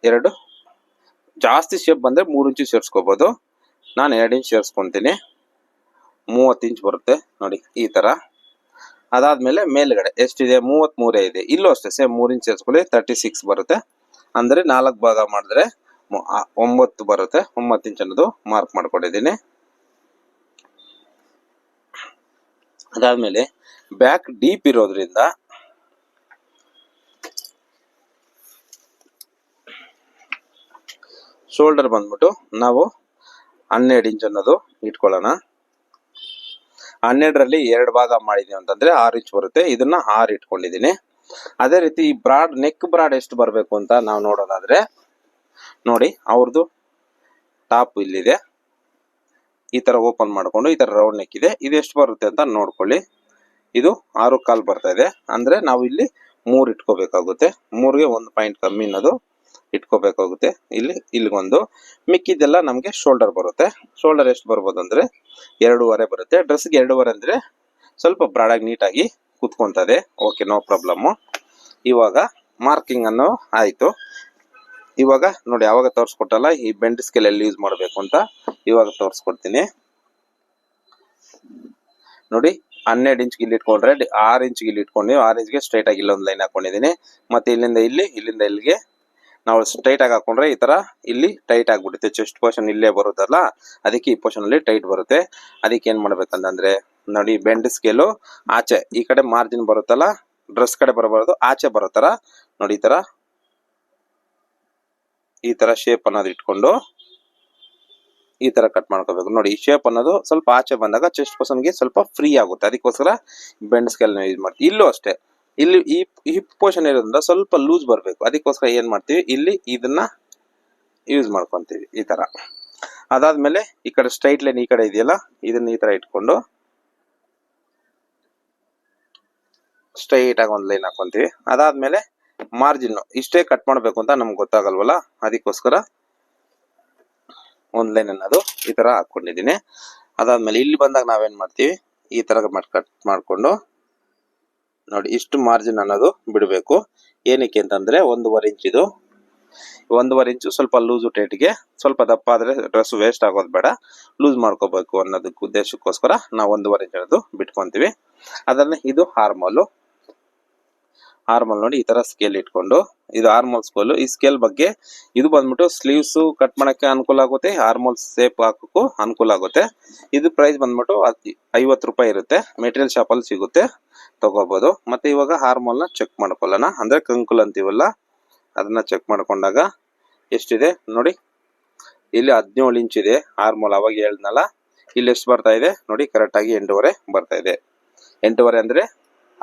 A: ಎರಡು ಜಾಸ್ತಿ ಶೇಪ್ ಬಂದರೆ ಮೂರು ಇಂಚು ಸೇರಿಸ್ಕೋಬೋದು. ನಾನು ಎರಡು ಇಂಚ್ ಸೇರಿಸ್ಕೊತೀನಿ. ಮೂವತ್ತು ಇಂಚ್ ಬರುತ್ತೆ ನೋಡಿ ಈ ಥರ ಅದಾದಮೇಲೆ ಮೇಲ್ಗಡೆ ಎಷ್ಟಿದೆ? ಮೂವತ್ತ್ ಮೂರೇ ಇದೆ. ಇಲ್ಲೂ ಅಷ್ಟೇ ಸೇಮ್ ಮೂರು ಇಂಚ್ ಸೇರಿಸ್ಕೊಳ್ಳಿ ತರ್ಟಿ ಸಿಕ್ಸ್ ಬರುತ್ತೆ. ಅಂದರೆ ನಾಲ್ಕು ಭಾಗ ಮಾಡಿದ್ರೆ ಒಂಬತ್ತು ಬರುತ್ತೆ. ಒಂಬತ್ತು ಇಂಚ್ ಅನ್ನೋದು ಮಾರ್ಕ್ ಮಾಡ್ಕೊಂಡಿದ್ದೀನಿ. ಅದಾದಮೇಲೆ ಬ್ಯಾಕ್ ಡೀಪ್ ಇರೋದ್ರಿಂದ ಶೋಲ್ಡರ್ ಬಂದ್ಬಿಟ್ಟು ನಾವು ಹನ್ನೆರಡು ಇಂಚ್ ಅನ್ನೋದು ಇಟ್ಕೊಳ್ಳೋಣ. ಹನ್ನೆರಡರಲ್ಲಿ ಎರಡು ಭಾಗ ಮಾಡಿದೀವಿ ಅಂತಂದ್ರೆ ಆರು ಇಂಚ್ ಬರುತ್ತೆ. ಇದನ್ನ ಆರು ಇಟ್ಕೊಂಡಿದ್ದೀನಿ. ಅದೇ ರೀತಿ ಈ ಬ್ರಾಡ್ ನೆಕ್ ಬ್ರಾಡ್ ಎಷ್ಟು ಬರಬೇಕು ಅಂತ ನಾವು ನೋಡೋದಾದ್ರೆ, ನೋಡಿ ಅವ್ರದ್ದು ಟಾಪ್ ಇಲ್ಲಿದೆ. ಈ ತರ ಓಪನ್ ಮಾಡಿಕೊಂಡು ಈ ತರ ರೌಂಡ್ ನೆಕ್ ಇದೆ. ಇದು ಎಷ್ಟು ಬರುತ್ತೆ ಅಂತ ನೋಡ್ಕೊಳ್ಳಿ. ಇದು ಆರು ಕಾಲ್ ಬರ್ತಾ ಇದೆ. ಅಂದ್ರೆ ನಾವು ಇಲ್ಲಿ ಮೂರು ಇಟ್ಕೋಬೇಕಾಗುತ್ತೆ. ಮೂರಿಗೆ ಒಂದು ಪಾಯಿಂಟ್ ಕಮ್ಮಿ ಅನ್ನೋದು ಇಟ್ಕೋಬೇಕಾಗುತ್ತೆ. ಇಲ್ಲಿ ಇಲ್ಲಿಗೊಂದು ಮಿಕ್ಕಿದೆಲ್ಲ ನಮಗೆ ಶೋಲ್ಡರ್ ಬರುತ್ತೆ. ಶೋಲ್ಡರ್ ಎಷ್ಟು ಬರ್ಬೋದು ಅಂದ್ರೆ ಎರಡೂವರೆ ಬರುತ್ತೆ. ಡ್ರೆಸ್ಗೆ ಎರಡೂವರೆ ಅಂದ್ರೆ ಸ್ವಲ್ಪ ಬ್ರಾಡಾಗಿ ನೀಟಾಗಿ ಕೂತ್ಕೊತದೆ. ಓಕೆ ನೋ ಪ್ರಾಬ್ಲಮ್ಮು ಇವಾಗ ಮಾರ್ಕಿಂಗ್ ಅನ್ನು ಆಯ್ತು. ಇವಾಗ ನೋಡಿ, ಯಾವಾಗ ತೋರಿಸ್ಕೊಟ್ಟಲ್ಲ, ಈ ಬೆಂಡ್ ಸ್ಕೇಲ್ ಎಲ್ಲಿ ಯೂಸ್ ಮಾಡಬೇಕು ಅಂತ ಇವಾಗ ತೋರಿಸ್ಕೊಡ್ತೀನಿ. ನೋಡಿ, ಹನ್ನೆರಡು ಇಂಚ್ ಇಲ್ಲಿ ಇಟ್ಕೊಂಡ್ರೆ ಆರು ಇಂಚ್ ಇಲ್ಲಿ ಇಟ್ಕೊಂಡು, ಆರು ಇಂಚ್ಗೆ ಸ್ಟ್ರೈಟ್ ಆಗಿ ಇಲ್ಲೊಂದು ಲೈನ್ ಹಾಕೊಂಡಿದ್ದೀನಿ. ಮತ್ತೆ ಇಲ್ಲಿಂದ ಇಲ್ಲಿ, ಇಲ್ಲಿಂದ ಇಲ್ಲಿಗೆ ನಾವು ಟೈಟ್ ಆಗಿ ಹಾಕೊಂಡ್ರೆ ಈ ತರ ಇಲ್ಲಿ ಟೈಟ್ ಆಗ್ಬಿಡುತ್ತೆ. ಚೆಸ್ಟ್ ಪೋರ್ಷನ್ ಇಲ್ಲೇ ಬರುತ್ತಲ್ಲ, ಅದಕ್ಕೆ ಈ ಪೋರ್ಷನ್ ಅಲ್ಲಿ ಟೈಟ್ ಬರುತ್ತೆ. ಅದಕ್ಕೆ ಏನ್ ಮಾಡ್ಬೇಕಂತಂದ್ರೆ, ನೋಡಿ ಬೆಂಡ್ ಸ್ಕೇಲು ಆಚೆ ಈ ಕಡೆ ಮಾರ್ಜಿನ್ ಬರುತ್ತಲ್ಲ ಡ್ರೆಸ್ ಕಡೆ ಬರಬಾರದು, ಆಚೆ ಬರೋ ತರ, ನೋಡಿ, ಈ ತರ. ಈ ತರ ಶೇಪ್ ಅನ್ನೋದು ಇಟ್ಕೊಂಡು ಈ ತರ ಕಟ್ ಮಾಡ್ಕೋಬೇಕು. ನೋಡಿ, ಈ ಶೇಪ್ ಅನ್ನೋದು ಸ್ವಲ್ಪ ಆಚೆ ಬಂದಾಗ ಚೆಸ್ಟ್ ಪರ್ಸನ್ಗೆ ಸ್ವಲ್ಪ ಫ್ರೀ ಆಗುತ್ತೆ. ಅದಕ್ಕೋಸ್ಕರ ಬೆಂಡ್ ಸ್ಕೇಲ್ ಯೂಸ್ ಮಾಡ್ತೀವಿ. ಇಲ್ಲೂ ಅಷ್ಟೇ ಇಲ್ಲಿ ಈ ಹಿಪ್ ಪೋರ್ಷನ್ ಇರೋದ್ರಿಂದ ಸ್ವಲ್ಪ ಲೂಸ್ ಬರಬೇಕು. ಅದಕ್ಕೋಸ್ಕರ ಏನ್ ಮಾಡ್ತೀವಿ? ಇಲ್ಲಿ ಇದನ್ನ ಯೂಸ್ ಮಾಡ್ಕೊತೀವಿ, ಈ ತರ. ಅದಾದ್ಮೇಲೆ ಈ ಕಡೆ ಸ್ಟ್ರೈಟ್ ಲೈನ್ ಈ ಕಡೆ ಇದೆಯಲ್ಲ, ಇದನ್ನ ಈ ತರ ಇಟ್ಕೊಂಡು ಸ್ಟ್ರೈಟ್ ಆಗಿ ಒಂದು ಲೈನ್ ಹಾಕೊಂತೀವಿ. ಅದಾದ್ಮೇಲೆ ಮಾರ್ಜಿನ್ ಇಷ್ಟೇ ಕಟ್ ಮಾಡ್ಬೇಕು ಅಂತ ನಮ್ಗೆ ಗೊತ್ತಾಗಲ್ವಲ್ಲ? ಅದಕ್ಕೋಸ್ಕರ ಒಂದ್ ಲೈನ್ ಅನ್ನೋದು ಈ ತರ ಹಾಕೊಂಡಿದೀನಿ ಅದಾದ್ಮೇಲೆ ಇಲ್ಲಿ ಬಂದಾಗ ನಾವೇನ್ ಮಾಡ್ತೀವಿ? ಈ ತರ ಕಟ್ ಮಾಡ್ಕೊಂಡು ನೋಡಿ, ಇಷ್ಟು ಮಾರ್ಜಿನ್ ಅನ್ನೋದು ಬಿಡಬೇಕು. ಏನಕ್ಕೆ ಅಂತಂದ್ರೆ ಒಂದೂವರೆ ಇಂಚ್ ಇದು. ಒಂದೂವರೆ ಇಂಚು ಸ್ವಲ್ಪ ಲೂಸು ಟೈಟ್ಗೆ ಸ್ವಲ್ಪ ದಪ್ಪ ಆದ್ರೆ ಡ್ರೆಸ್ ವೇಸ್ಟ್ ಆಗೋದು ಬೇಡ. ಲೂಸ್ ಮಾಡ್ಕೋಬೇಕು ಅನ್ನೋದಕ್ಕೆ ಉದ್ದೇಶಕ್ಕೋಸ್ಕರ ನಾವು ಒಂದೂವರೆ ಇಂಚ್ ಅನ್ನೋದು ಬಿಟ್ಕೊಂತೀವಿ. ಅದನ್ನ ಇದು ಹಾರ್ಮೋಲು ಆರ್ಮಲ್ ನೋಡಿ ಈ ತರ ಸ್ಕೇಲ್ ಇಟ್ಕೊಂಡು, ಇದು ಆರ್ಮಲ್ ಸ್ಕೇಲ್ ಈ ಸ್ಕೇಲ್ ಬಗ್ಗೆ ಇದು ಬಂದ್ಬಿಟ್ಟು ಸ್ಲೀವ್ಸ್ ಕಟ್ ಮಾಡಕ್ಕೆ ಅನುಕೂಲ ಆಗುತ್ತೆ ಆರ್ಮಲ್ ಸೇಪ್ ಹಾಕೋಕು ಅನುಕೂಲ ಆಗುತ್ತೆ. ಇದು ಪ್ರೈಸ್ ಬಂದ್ಬಿಟ್ಟು ಐವತ್ತು ರೂಪಾಯಿ ಇರುತ್ತೆ ಮೆಟೀರಿಯಲ್ ಶಾಪ್ ಅಲ್ಲಿ ಸಿಗುತ್ತೆ ತಗೋಬಹುದು ಮತ್ತೆ ಇವಾಗ ಆರ್ಮೋಲ್ನ ನ ಚೆಕ್ ಮಾಡ್ಕೊಳ್ಳೋಣ. ಅಂದ್ರೆ ಕಂಕುಲ್ ಅಂತೀವಲ್ಲ, ಅದನ್ನ ಚೆಕ್ ಮಾಡ್ಕೊಂಡಾಗ ಎಷ್ಟಿದೆ ನೋಡಿ. ಇಲ್ಲಿ ಹದಿನೇಳು ಇಂಚ್ ಇದೆ ಆರ್ಮೋಲ್ ಅವಾಗ ಹೇಳ್ದಲ್ಲ ಇಲ್ಲಿ ಎಷ್ಟು ಬರ್ತಾ ಇದೆ ನೋಡಿ ಕರೆಕ್ಟ್ ಆಗಿ ಎಂಟೂವರೆ ಬರ್ತಾ ಇದೆ. ಎಂಟೂವರೆ ಅಂದ್ರೆ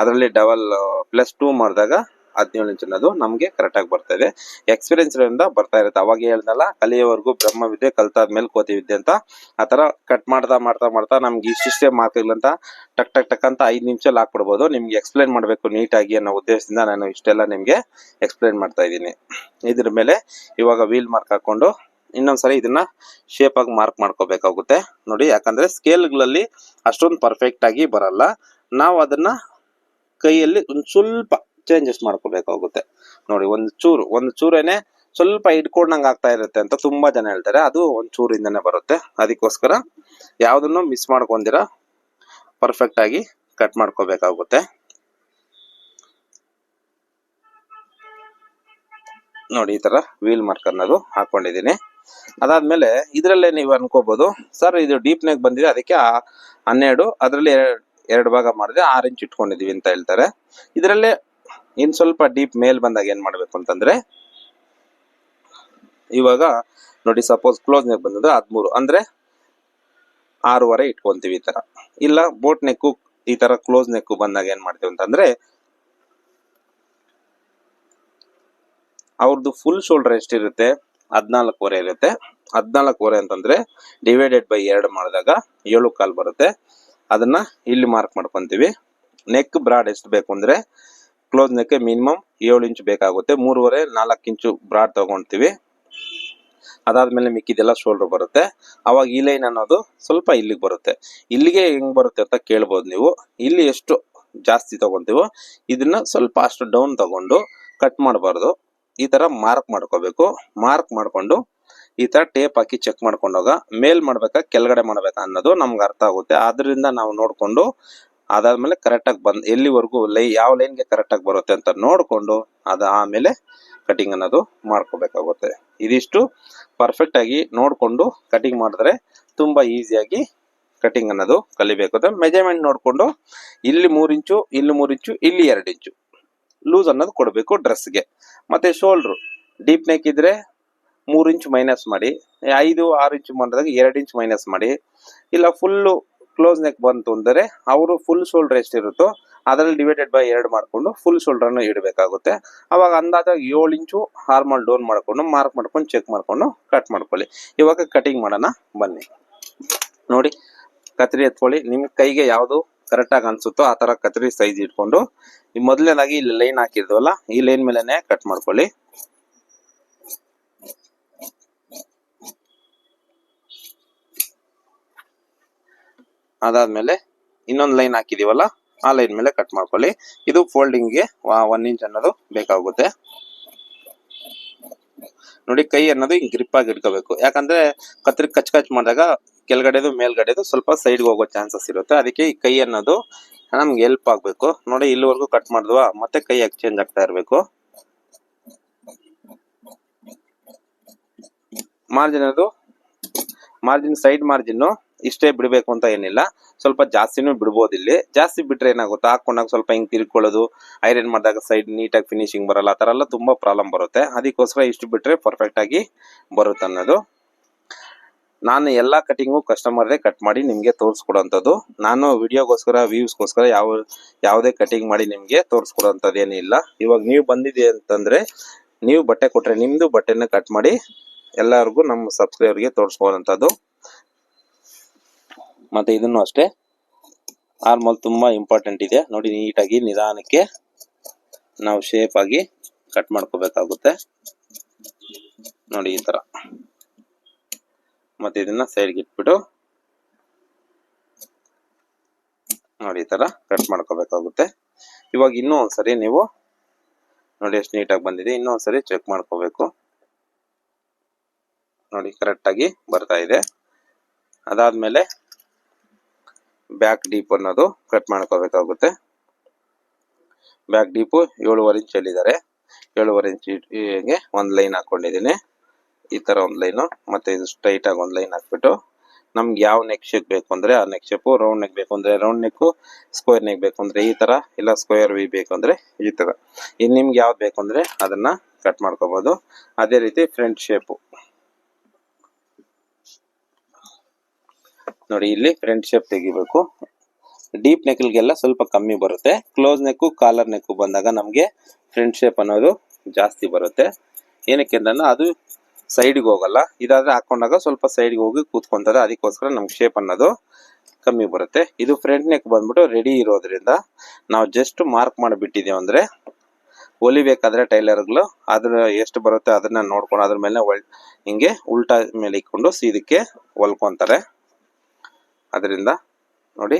A: ಅದರಲ್ಲಿ ಡಬಲ್ ಪ್ಲಸ್ ಟೂ ಮಾಡಿದಾಗ ಹದಿನೇಳು ಅನ್ನೋದು ನಮಗೆ ಕರೆಕ್ಟಾಗಿ ಬರ್ತಾ ಇದೆ. ಎಕ್ಸ್ಪೀರಿಯನ್ಸ್ ಬರ್ತಾ ಇರುತ್ತೆ. ಅವಾಗ ಹೇಳ್ದಲ್ಲ, ಕಲಿಯೋವರೆಗೂ ಬ್ರಹ್ಮವಿದ್ಯೆ ಕಲ್ತಾದ್ಮೇಲೆ ಕೋತಿ ವಿದ್ಯೆ ಅಂತ. ಆತರ ಕಟ್ ಮಾಡ್ತಾ ಮಾಡ್ತಾ ಮಾಡ್ತಾ ನಮ್ಗೆ ಇಷ್ಟಿಷ್ಟೇ ಮಾರ್ಕ್ಗಳಂತ ಟಕ್ ಟಕ್ ಟಕ್ ಅಂತ ಐದು ನಿಮಿಷಲ್ಲಿ ಹಾಕ್ಬಿಡ್ಬೋದು. ನಿಮ್ಗೆ ಎಕ್ಸ್ಪ್ಲೈನ್ ಮಾಡಬೇಕು ನೀಟಾಗಿ ಅನ್ನೋ ಉದ್ದೇಶದಿಂದ ನಾನು ಇಷ್ಟೆಲ್ಲ ನಿಮಗೆ ಎಕ್ಸ್ಪ್ಲೈನ್ ಮಾಡ್ತಾ ಇದ್ದೀನಿ. ಇದ್ರ ಮೇಲೆ ಇವಾಗ ವೀಲ್ ಮಾರ್ಕ್ ಹಾಕೊಂಡು ಇನ್ನೊಂದ್ಸರಿ ಇದನ್ನ ಶೇಪ್ ಆಗಿ ಮಾರ್ಕ್ ಮಾಡ್ಕೋಬೇಕಾಗುತ್ತೆ. ನೋಡಿ, ಯಾಕಂದ್ರೆ ಸ್ಕೇಲ್ಗಳಲ್ಲಿ ಅಷ್ಟೊಂದು ಪರ್ಫೆಕ್ಟ್ ಆಗಿ ಬರಲ್ಲ. ನಾವು ಅದನ್ನ ಕೈಯಲ್ಲಿ ಒಂದು ಸ್ವಲ್ಪ ಚೇಂಜಸ್ ಮಾಡ್ಕೋಬೇಕಾಗುತ್ತೆ. ನೋಡಿ, ಒಂದು ಚೂರು, ಒಂದು ಚೂರೇನೆ ಸ್ವಲ್ಪ ಇಟ್ಕೊಂಡಂಗೆ ಆಗ್ತಾ ಇರುತ್ತೆ ಅಂತ ತುಂಬಾ ಜನ ಹೇಳ್ತಾರೆ. ಅದು ಒಂದು ಚೂರಿಂದನೇ ಬರುತ್ತೆ. ಅದಕ್ಕೋಸ್ಕರ ಯಾವುದನ್ನು ಮಿಸ್ ಮಾಡ್ಕೊಂಡಿರ ಪರ್ಫೆಕ್ಟ್ ಆಗಿ ಕಟ್ ಮಾಡ್ಕೋಬೇಕಾಗುತ್ತೆ. ನೋಡಿ, ಈ ತರ ವೀಲ್ ಮಾರ್ಕ್ ಅನ್ನೋದು ಹಾಕೊಂಡಿದೀನಿ ಅದಾದ್ಮೇಲೆ ಇದ್ರಲ್ಲೇ ನೀವು ಅನ್ಕೋಬಹುದು ಸರ್, ಇದು ಡೀಪ್ ನೆಕ್ ಬಂದಿದೆ, ಅದಕ್ಕೆ ಹನ್ನೆರಡು, ಅದರಲ್ಲಿ ಎರಡು ಭಾಗ ಮಾಡಿದೆ, ಆರು ಇಂಚ್ ಇಟ್ಕೊಂಡಿದೀವಿ ಅಂತ ಹೇಳ್ತಾರೆ. ಇದರಲ್ಲೇ ಇನ್ ಸ್ವಲ್ಪ ಡೀಪ್ ಮೇಲ್ ಬಂದಾಗ ಏನ್ ಮಾಡ್ಬೇಕು ಅಂತಂದ್ರೆ, ಇವಾಗ ನೋಡಿ ಸಪೋಸ್ ಕ್ಲೋಸ್ ನೆಕ್ ಬಂದ್ರೆ ಹದ್ಮೂರು. ಅಂದ್ರೆ ಆರೂವರೆ ಇಟ್ಕೊಂತೀವಿ ಈ ತರ. ಇಲ್ಲ ಬೋಟ್ ನೆಕ್ಕು ಈ ತರ ಕ್ಲೋಸ್ ನೆಕ್ ಬಂದಾಗ ಏನ್ ಮಾಡ್ತೀವಿ ಅಂತಂದ್ರೆ ಅವ್ರದ್ದು ಫುಲ್ ಶೋಲ್ಡರ್ ಎಷ್ಟಿರುತ್ತೆ ಹದ್ನಾಲ್ಕುವರೆ ಇರುತ್ತೆ. ಹದ್ನಾಲ್ಕುವರೆ ಅಂತಂದ್ರೆ ಡಿವೈಡೆಡ್ ಬೈ ಎರಡು ಮಾಡಿದಾಗ ಏಳು ಕಾಲ್ ಬರುತ್ತೆ. ಅದನ್ನ ಇಲ್ಲಿ ಮಾರ್ಕ್ ಮಾಡ್ಕೊಂತೀವಿ. ನೆಕ್ ಬ್ರಾಡ್ ಎಷ್ಟು ಬೇಕು ಅಂದ್ರೆ ಕ್ಲೋಸ್ ನೆಕ್ ಮಿನಿಮಮ್ ಏಳು ಇಂಚ್ ಬೇಕಾಗುತ್ತೆ. ಮೂರುವರೆ, ನಾಲ್ಕು ಇಂಚು ಬ್ರಾಡ್ ತಗೊಂತೀವಿ. ಅದಾದ್ಮೇಲೆ ಮಿಕ್ಕಿದೆಲ್ಲ ಶೋಲ್ಡರ್ ಬರುತ್ತೆ. ಅವಾಗ ಈ ಲೈನ್ ಅನ್ನೋದು ಸ್ವಲ್ಪ ಇಲ್ಲಿಗೆ ಬರುತ್ತೆ. ಇಲ್ಲಿಗೆ ಹೆಂಗ್ ಬರುತ್ತೆ ಅಂತ ಕೇಳ್ಬೋದು ನೀವು. ಇಲ್ಲಿ ಎಷ್ಟು ಜಾಸ್ತಿ ತಗೊಂತೀವೋ ಇದನ್ನ ಸ್ವಲ್ಪ ಅಷ್ಟು ಡೌನ್ ತಗೊಂಡು ಕಟ್ ಮಾಡಬಾರ್ದು. ಈ ತರ ಮಾರ್ಕ್ ಮಾಡ್ಕೋಬೇಕು. ಮಾರ್ಕ್ ಮಾಡ್ಕೊಂಡು ಈ ತರ ಟೇಪ್ ಹಾಕಿ ಚೆಕ್ ಮಾಡ್ಕೊಂಡಾಗ ಮೇಲ್ ಮಾಡ್ಬೇಕಾ, ಕೆಳಗಡೆ ಮಾಡ್ಬೇಕಾ ಅನ್ನೋದು ನಮ್ಗೆ ಅರ್ಥ ಆಗುತ್ತೆ. ಆದ್ರಿಂದ ನಾವು ನೋಡ್ಕೊಂಡು ಅದಾದ್ಮೇಲೆ ಕರೆಕ್ಟ್ ಆಗಿ ಬಂದ್ ಎಲ್ಲಿವರೆಗೂ ಲೈ ಯಾವ ಲೈನ್ಗೆ ಕರೆಕ್ಟ್ ಆಗಿ ಬರುತ್ತೆ ಅಂತ ನೋಡ್ಕೊಂಡು ಅದ ಆಮೇಲೆ ಕಟಿಂಗ್ ಅನ್ನೋದು ಮಾಡ್ಕೋಬೇಕಾಗುತ್ತೆ. ಇದಿಷ್ಟು ಪರ್ಫೆಕ್ಟ್ ಆಗಿ ನೋಡ್ಕೊಂಡು ಕಟಿಂಗ್ ಮಾಡಿದ್ರೆ ತುಂಬಾ ಈಸಿಯಾಗಿ ಕಟಿಂಗ್ ಅನ್ನೋದು ಕಲಿಬೇಕು ಮೆಜರ್ಮೆಂಟ್ ನೋಡಿಕೊಂಡು ಇಲ್ಲಿ ಮೂರು ಇಂಚು, ಇಲ್ಲಿ ಮೂರು ಇಂಚು, ಇಲ್ಲಿ ಎರಡು ಇಂಚು. ಲೂಸ್ ಅನ್ನೋದು ಕೊಡಬೇಕು ಡ್ರೆಸ್ಗೆ ಮತ್ತೆ ಶೋಲ್ಡ್ರು ಡೀಪ್ ನೆಕ್ ಇದ್ರೆ ಮೂರು ಇಂಚ್ ಮೈನಸ್ ಮಾಡಿ, ಐದು, ಆರು ಇಂಚ್ ಮಾಡಿದಾಗ ಎರಡು ಇಂಚ್ ಮೈನಸ್ ಮಾಡಿ. ಇಲ್ಲ ಫುಲ್ಲು ಕ್ಲೋಸ್ ನೆಕ್ ಬಂತು ಅಂದರೆ ಅವರು ಫುಲ್ ಶೋಲ್ಡರ್ ಎಷ್ಟಿರುತ್ತೋ ಅದರಲ್ಲಿ ಡಿವೈಡೆಡ್ ಬೈ ಎರಡು ಮಾಡಿಕೊಂಡು ಫುಲ್ ಶೋಲ್ಡರ್ನ ಇಡಬೇಕಾಗುತ್ತೆ. ಅವಾಗ ಅಂದಾಜಾಗಿ ಏಳು ಇಂಚು ಹಾರ್ಮಲ್ ಡೋನ್ ಮಾಡಿಕೊಂಡು ಮಾರ್ಕ್ ಮಾಡ್ಕೊಂಡು ಚೆಕ್ ಮಾಡಿಕೊಂಡು ಕಟ್ ಮಾಡ್ಕೊಳ್ಳಿ. ಇವಾಗ ಕಟಿಂಗ್ ಮಾಡೋಣ, ಬನ್ನಿ. ನೋಡಿ, ಕತ್ರಿ ಎತ್ಕೊಳ್ಳಿ. ನಿಮ್ಮ ಕೈಗೆ ಯಾವುದು ಕರೆಕ್ಟಾಗಿ ಅನ್ಸುತ್ತೋ ಆ ಥರ ಕತ್ರಿ ಸೈಜ್ ಇಟ್ಕೊಂಡು ಮೊದಲನೇದಾಗಿ ಇಲ್ಲಿ ಲೈನ್ ಹಾಕಿದ್ವಲ್ಲ, ಈ ಲೈನ್ ಮೇಲೆನೆ ಕಟ್ ಮಾಡ್ಕೊಳ್ಳಿ. ಅದಾದ್ಮೇಲೆ ಇನ್ನೊಂದು ಲೈನ್ ಹಾಕಿದೀವಲ್ಲ, ಆ ಲೈನ್ ಮೇಲೆ ಕಟ್ ಮಾಡ್ಕೊಳ್ಳಿ. ಇದು ಫೋಲ್ಡಿಂಗ್ಗೆ ಒನ್ ಇಂಚ್ ಅನ್ನೋದು ಬೇಕಾಗುತ್ತೆ. ನೋಡಿ, ಕೈ ಅನ್ನೋದು ಹಿಂಗ್ ಗ್ರಿಪ್ ಆಗಿ ಇಟ್ಕೋಬೇಕು. ಯಾಕಂದ್ರೆ ಕತ್ರಿ ಕಚ್ ಕಚ್ ಮಾಡಿದಾಗ ಕೆಳಗಡೆದು ಮೇಲ್ಗಡೆದು ಸ್ವಲ್ಪ ಸೈಡ್ಗೆ ಹೋಗೋ ಚಾನ್ಸಸ್ ಇರುತ್ತೆ. ಅದಕ್ಕೆ ಈ ಕೈ ಅನ್ನೋದು ನಮ್ಗೆ ಹೆಲ್ಪ್ ಆಗ್ಬೇಕು. ನೋಡಿ, ಇಲ್ಲಿವರೆಗೂ ಕಟ್ ಮಾಡಿದ್ವಾ? ಮತ್ತೆ ಕೈ ಎಕ್ಸ್ಚೇಂಜ್ ಆಗ್ತಾ ಇರಬೇಕು? ಮಾರ್ಜಿನ್ ಅದು ಮಾರ್ಜಿನ್ ಸೈಡ್ ಮಾರ್ಜಿನ್ ಇಷ್ಟೇ ಬಿಡಬೇಕು ಅಂತ ಏನಿಲ್ಲ. ಸ್ವಲ್ಪ ಜಾಸ್ತಿನೂ ಬಿಡ್ಬೋದು ಇಲ್ಲಿ. ಜಾಸ್ತಿ ಬಿಟ್ಟರೆ ಏನಾಗುತ್ತೆ? ಹಾಕೊಂಡಾಗ ಸ್ವಲ್ಪ ಹಿಂಗೆ ತಿರ್ಕೊಳ್ಳೋದು ಐರನ್ ಮಾಡಿದಾಗ ಸೈಡ್ ನೀಟಾಗಿ ಫಿನಿಶಿಂಗ್ ಬರಲ್ಲ, ಆ ಥರ ಎಲ್ಲ ತುಂಬಾ ಪ್ರಾಬ್ಲಮ್ ಬರುತ್ತೆ. ಅದಕ್ಕೋಸ್ಕರ ಇಷ್ಟು ಬಿಟ್ಟರೆ ಪರ್ಫೆಕ್ಟ್ ಆಗಿ ಬರುತ್ತೆ ಅನ್ನೋದು. ನಾನು ಎಲ್ಲ ಕಟಿಂಗು ಕಸ್ಟಮರ್ದೇ ಕಟ್ ಮಾಡಿ ನಿಮಗೆ ತೋರಿಸ್ಕೊಡೋಂಥದ್ದು. ನಾನು ವಿಡಿಯೋಗೋಸ್ಕರ ವ್ಯೂಸ್ಗೋಸ್ಕರ ಯಾವ, ಯಾವುದೇ ಕಟಿಂಗ್ ಮಾಡಿ ನಿಮಗೆ ತೋರಿಸ್ಕೊಡೋಂಥದ್ದು ಏನಿಲ್ಲ ಇವಾಗ ನೀವು ಬಂದಿದೆ ಅಂತಂದ್ರೆ, ನೀವು ಬಟ್ಟೆ ಕೊಟ್ಟರೆ ನಿಮ್ಮದು ಬಟ್ಟೆನ ಕಟ್ ಮಾಡಿ ಎಲ್ಲರಿಗೂ ನಮ್ಮ ಸಬ್ಸ್ಕ್ರೈಬರ್ಗೆ ತೋರಿಸ್ಕೊಡೋಂಥದ್ದು. ಮತ್ತೆ ಇದನ್ನು ಅಷ್ಟೇ. ಆರ್ಮಲ್ ತುಂಬಾ ಇಂಪಾರ್ಟೆಂಟ್ ಇದೆ. ನೋಡಿ, ನೀಟಾಗಿ ನಿಧಾನಕ್ಕೆ ನಾವು ಶೇಪ್ ಆಗಿ ಕಟ್ ಮಾಡ್ಕೋಬೇಕಾಗುತ್ತೆ. ನೋಡಿ, ಈ ತರ. ಮತ್ತೆ ಇದನ್ನ ಸೈಡ್ಗೆ ಇಟ್ಬಿಟ್ಟು ನೋಡಿ, ಈ ತರ ಕಟ್ ಮಾಡ್ಕೋಬೇಕಾಗುತ್ತೆ. ಇವಾಗ ಇನ್ನೂ ಒಂದ್ಸರಿ ನೀವು ನೋಡಿ, ಎಷ್ಟು ನೀಟಾಗಿ ಬಂದಿದೆ. ಇನ್ನೂ ಒಂದ್ಸರಿ ಚೆಕ್ ಮಾಡ್ಕೋಬೇಕು. ನೋಡಿ ಕರೆಕ್ಟ್ ಆಗಿ ಬರ್ತಾ ಇದೆ. ಅದಾದ್ಮೇಲೆ ಬ್ಯಾಕ್ ಡೀಪ್ ಅನ್ನೋದು ಕಟ್ ಮಾಡ್ಕೋಬೇಕಾಗುತ್ತೆ. ಬ್ಯಾಕ್ ಡೀಪು ಏಳುವರೆ ಇಂಚ್ ಹೇಳಿದ್ದಾರೆ ಏಳುವರೆ ಇಂಚಿಗೆ ಒಂದು ಲೈನ್ ಹಾಕೊಂಡಿದ್ದೀನಿ. ಈ ತರ ಒಂದು ಲೈನು ಮತ್ತೆ ಇದು ಸ್ಟ್ರೈಟ್ ಆಗಿ ಒಂದು ಲೈನ್ ಹಾಕ್ಬಿಟ್ಟು ನಮ್ಗೆ ಯಾವ ನೆಕ್ ಶೇಪ್ ಬೇಕು ಅಂದ್ರೆ ಆ ನೆಕ್ ಶೇಪು ರೌಂಡ್ ನೆಕ್ ಬೇಕು ಅಂದ್ರೆ ರೌಂಡ್ ನೆಕ್ ಸ್ಕ್ವೇರ್ ನೆಕ್ ಬೇಕು ಅಂದ್ರೆ ಈ ತರ, ಇಲ್ಲ ಸ್ಕ್ವೇರ್ ವಿ ಬೇಕು ಅಂದ್ರೆ ಈ ತರ. ಇನ್ನು ನಿಮ್ಗೆ ಯಾವ್ದು ಬೇಕು ಅಂದ್ರೆ ಅದನ್ನ ಕಟ್ ಮಾಡ್ಕೋಬಹುದು ಅದೇ ರೀತಿ ಫ್ರಂಟ್ ಶೇಪು ನೋಡಿ, ಇಲ್ಲಿ ಫ್ರಂಟ್ ಶೇಪ್ ತೆಗಿಬೇಕು. ಡೀಪ್ ನೆಕ್ಗೆಲ್ಲ ಸ್ವಲ್ಪ ಕಮ್ಮಿ ಬರುತ್ತೆ. ಕ್ಲೋಸ್ ನೆಕ್ಕು ಕಾಲರ್ ನೆಕ್ಕು ಬಂದಾಗ ನಮಗೆ ಫ್ರಂಟ್ ಶೇಪ್ ಅನ್ನೋದು ಜಾಸ್ತಿ ಬರುತ್ತೆ. ಏನಕ್ಕೆ ಅದು ಸೈಡ್ಗೆ ಹೋಗಲ್ಲ. ಇದಾದ್ರೆ ಹಾಕೊಂಡಾಗ ಸ್ವಲ್ಪ ಸೈಡ್ಗೆ ಹೋಗಿ ಕೂತ್ಕೊಂತದೆ ಅದಕ್ಕೋಸ್ಕರ ನಮ್ಗೆ ಶೇಪ್ ಅನ್ನೋದು ಕಮ್ಮಿ ಬರುತ್ತೆ. ಇದು ಫ್ರಂಟ್ ನೆಕ್ ಬಂದ್ಬಿಟ್ಟು ರೆಡಿ ಇರೋದ್ರಿಂದ ನಾವು ಜಸ್ಟ್ ಮಾರ್ಕ್ ಮಾಡಿಬಿಟ್ಟಿದ್ದೀವಿ ಅಂದ್ರೆ ಹೊಲಿಬೇಕಾದ್ರೆ ಟೈಲರ್ಗಳು ಅದ್ರ ಎಷ್ಟು ಬರುತ್ತೆ ಅದನ್ನ ನೋಡ್ಕೊಂಡು ಅದ್ರ ಮೇಲೆ ಹಿಂಗೆ ಉಲ್ಟಾ ಮೇಲೆ ಇಕ್ಕೊಂಡು ಸೀದಕ್ಕೆ ಹೊಲ್ಕೊಂತಾರೆ. ಅದರಿಂದ ನೋಡಿ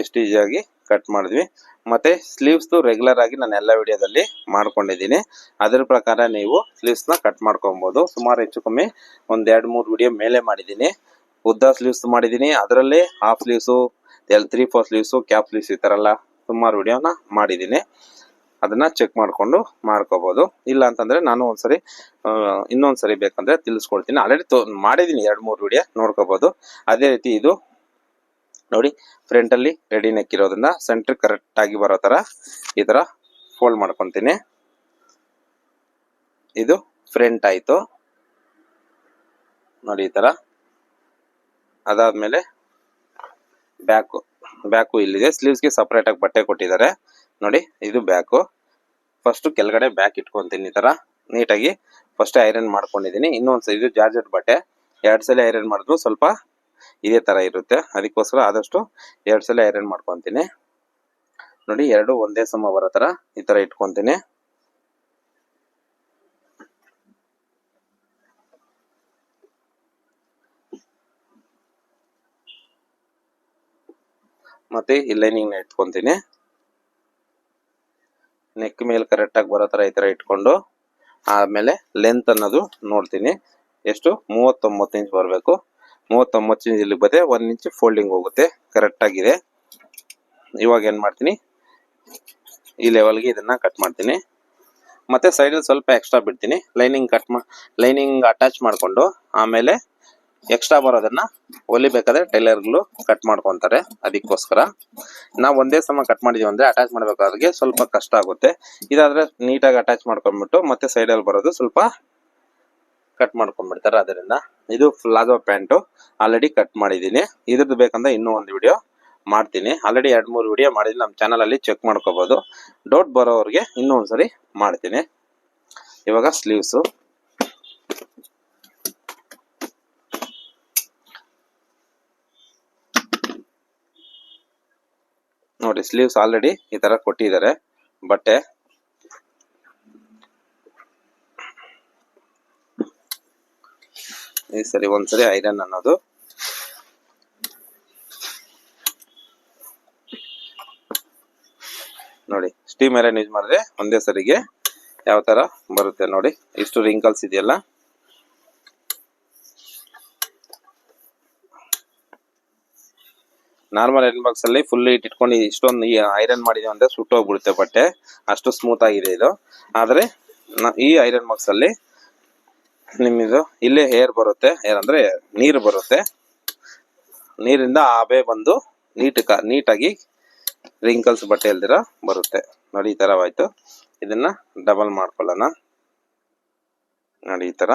A: ಎಷ್ಟು ಈಸಿಯಾಗಿ ಕಟ್ ಮಾಡಿದ್ವಿ. ಮತ್ತೆ ಸ್ಲೀವ್ಸ್ ರೆಗ್ಯುಲರ್ ಆಗಿ ನಾನು ಎಲ್ಲ ವಿಡಿಯೋದಲ್ಲಿ ಮಾಡ್ಕೊಂಡಿದ್ದೀನಿ. ಅದರ ಪ್ರಕಾರ ನೀವು ಸ್ಲೀವ್ಸ್ನ ಕಟ್ ಮಾಡ್ಕೊಬೋದು. ಸುಮಾರು ಹೆಚ್ಚು ಕಮ್ಮಿ ಒಂದು ಎರಡು ಮೂರು ವಿಡಿಯೋ ಮೇಲೆ ಮಾಡಿದ್ದೀನಿ. ಉದ್ದ ಸ್ಲೀವ್ಸ್ ಮಾಡಿದ್ದೀನಿ. ಅದರಲ್ಲಿ half sleeves L three four sleeves cap sleeves ಈ ತರ ಎಲ್ಲ ಸುಮಾರು ವಿಡಿಯೋನ ಮಾಡಿದ್ದೀನಿ. ಅದನ್ನ ಚೆಕ್ ಮಾಡ್ಕೊಂಡು ಮಾಡ್ಕೋಬಹುದು ಇಲ್ಲ ಅಂತಂದ್ರೆ ನಾನು ಒಂದ್ಸರಿ ಇನ್ನೊಂದು ಇನ್ನೊಂದ್ಸರಿ ಬೇಕಂದ್ರೆ ತಿಳಿಸ್ಕೊಡ್ತೀನಿ. ಆಲ್ರೆಡಿ ಮಾಡಿದ್ದೀನಿ ಎರಡು ಮೂರು ವಿಡಿಯೋ ನೋಡ್ಕೋಬಹುದು ಅದೇ ರೀತಿ ಇದು ನೋಡಿ ಫ್ರಂಟ್ ಅಲ್ಲಿ ರೆಡಿ ನೆಕ್ ಇರೋದ್ರಿಂದ ಸೆಂಟರ್ ಕರೆಕ್ಟ್ ಆಗಿ ಬರೋ ತರ ಈ ತರ ಫೋಲ್ಡ್ ಮಾಡ್ಕೊಂತೀನಿ. ಇದು ಫ್ರಂಟ್ ಆಯ್ತು. ನೋಡಿ ಈ ತರ. ಅದಾದ್ಮೇಲೆ ಬ್ಯಾಕು ಬ್ಯಾಕು ಇಲ್ಲಿದೆ. ಸ್ಲೀವ್ಸ್ಗೆ ಸಪ್ರೇಟ್ ಆಗಿ ಬಟ್ಟೆ ಕೊಟ್ಟಿದ್ದಾರೆ. ನೋಡಿ, ಇದು ಬ್ಯಾಕು ಫಸ್ಟ್ ಕೆಳಗಡೆ ಬ್ಯಾಕ್ ಇಟ್ಕೊಂತೀನಿ ಈ ತರ. ನೀಟಾಗಿ ಫಸ್ಟ್ ಐರನ್ ಮಾಡ್ಕೊಂಡಿದ್ದೀನಿ. ಇನ್ನೊಂದ್ಸಲ, ಇದು ಜಾರ್ಜೆಟ್ ಬಟ್ಟೆ. ಎರಡು ಸಲ ಐರನ್ ಮಾಡಿದ್ರು ಸ್ವಲ್ಪ ಇದೇ ತರ ಇರುತ್ತೆ. ಅದಕ್ಕೋಸ್ಕರ ಆದಷ್ಟು ಎರಡು ಸಲ ಐರನ್ ಮಾಡ್ಕೊಂತೀನಿ. ನೋಡಿ, ಎರಡು ಒಂದೇ ಸಮ ಬರೋ ತರ ಈ ತರ ಇಟ್ಕೊಂತೀನಿ. ಮತ್ತೆ ಈ ಲೈನಿಂಗ್ನ ಇಟ್ಕೊಂತೀನಿ. ನೆಕ್ ಮೇಲೆ ಕರೆಕ್ಟಾಗಿ ಬರೋ ತರ ಈ ತರ ಇಟ್ಕೊಂಡು, ಆಮೇಲೆ ಲೆಂತ್ ಅನ್ನೋದು ನೋಡ್ತೀನಿ. ಎಷ್ಟು? ಮೂವತ್ತೊಂಬತ್ತು ಇಂಚ್ ಬರಬೇಕು. ಮೂವತ್ತೊಂಬತ್ತು ಇಲ್ಲಿ ಬದೇ ಒಂದು ಇಂಚ್ ಫೋಲ್ಡಿಂಗ್ ಹೋಗುತ್ತೆ. ಕರೆಕ್ಟ್ ಆಗಿದೆ. ಇವಾಗ ಏನು ಮಾಡ್ತೀನಿ? ಈ ಲೆವೆಲ್ಗೆ ಇದನ್ನು ಕಟ್ ಮಾಡ್ತೀನಿ. ಮತ್ತು ಸೈಡಲ್ಲಿ ಸ್ವಲ್ಪ ಎಕ್ಸ್ಟ್ರಾ ಬಿಡ್ತೀನಿ. ಲೈನಿಂಗ್ ಕಟ್ ಮಾ ಲೈನಿಂಗ್ ಅಟ್ಯಾಚ್ ಮಾಡಿಕೊಂಡು ಆಮೇಲೆ ಎಕ್ಸ್ಟ್ರಾ ಬರೋದನ್ನು ಹೊಲಿಬೇಕಾದ್ರೆ ಟೈಲರ್ಗಳು ಕಟ್ ಮಾಡ್ಕೊತಾರೆ ಅದಕ್ಕೋಸ್ಕರ. ನಾವು ಒಂದೇ ಸಮ ಕಟ್ ಮಾಡಿದೀವಿ ಅಂದರೆ ಅಟ್ಯಾಚ್ ಮಾಡಬೇಕಾದ್ರೆ ಸ್ವಲ್ಪ ಕಷ್ಟ ಆಗುತ್ತೆ. ಇದಾದರೆ ನೀಟಾಗಿ ಅಟ್ಯಾಚ್ ಮಾಡ್ಕೊಂಡ್ಬಿಟ್ಟು ಮತ್ತೆ ಸೈಡಲ್ಲಿ ಬರೋದು ಸ್ವಲ್ಪ ಕಟ್ ಮಾಡ್ಕೊಂಡ್ಬಿಡ್ತಾರೆ ಅದರಿಂದ. ಇದು ಪ್ಲಾಜೋ ಪ್ಯಾಂಟು. ಆಲ್ರೆಡಿ ಕಟ್ ಮಾಡಿದ್ದೀನಿ. ಇದ್ರದ್ದು ಬೇಕಂದ್ರೆ ಇನ್ನೂ ಒಂದು ವಿಡಿಯೋ ಮಾಡ್ತೀನಿ. ಆಲ್ರೆಡಿ ಎರಡು ಮೂರು ವಿಡಿಯೋ ಮಾಡಿದ್ದೀನಿ ನಮ್ಮ ಚಾನಲಲ್ಲಿ ಚೆಕ್ ಮಾಡ್ಕೋಬೋದು. ಡೌಟ್ ಬರೋರಿಗೆ ಇನ್ನೂ ಒಂದ್ಸರಿ ಮಾಡ್ತೀನಿ. ಇವಾಗ ಸ್ಲೀವ್ಸು ನೋಡಿ ಸ್ಲೀವ್ಸ್ ಆಲ್ರೆಡಿ ಈ ತರ ಕೊಟ್ಟಿದ್ದಾರೆ. ಬಟ್ಟೆ. ಈ ಸರಿ ಒಂದ್ಸರಿ ಐರನ್ ಅನ್ನೋದು. ನೋಡಿ ಸ್ಟೀಮ್ ಐರನ್ ಯೂಸ್ ಮಾಡಿದ್ರೆ ಒಂದೇ ಸರಿಗೆ ಯಾವ ತರ ಬರುತ್ತೆ ನೋಡಿ, ಇಷ್ಟು ರಿಂಕಲ್ಸ್ ಇದೆಯಲ್ಲ. ನಾರ್ಮಲ್ ಐರನ್ ಬಾಕ್ಸ್ ಅಲ್ಲಿ ಫುಲ್ ಹೀಟ್ ಇಟ್ಕೊಂಡು ಇಷ್ಟೊಂದು ಐರನ್ ಮಾಡಿದೀವಿ ಅಂದ್ರೆ ಸುಟ್ಟೋಗ್ಬಿಡುತ್ತೆ ಬಟ್ಟೆ. ಅಷ್ಟು ಸ್ಮೂತ್ ಆಗಿದೆ ಇದು. ಆದ್ರೆ ಈ ಐರನ್ ಬಾಕ್ಸ್ ಅಲ್ಲಿ ನಿಮ್ಮಿದು? ಇಲ್ಲೇ ಏರ್ ಬರುತ್ತೆ. ಏರ್ ಅಂದ್ರೆ ನೀರು ಬರುತ್ತೆ. ನೀರಿಂದ ಆಬೆ ಬಂದು ನೀಟ್ ನೀಟಾಗಿ ರಿಂಕಲ್ಸ್ ಬಟ್ಟೆ ಇಲ್ದಿರ ಬರುತ್ತೆ. ನೋಡಿ ಈ ತರವಾಯ್ತು ಇದನ್ನ ಡಬಲ್ ಮಾಡ್ಕೊಳ್ಳೋಣ. ನೋಡಿ ಈ ತರ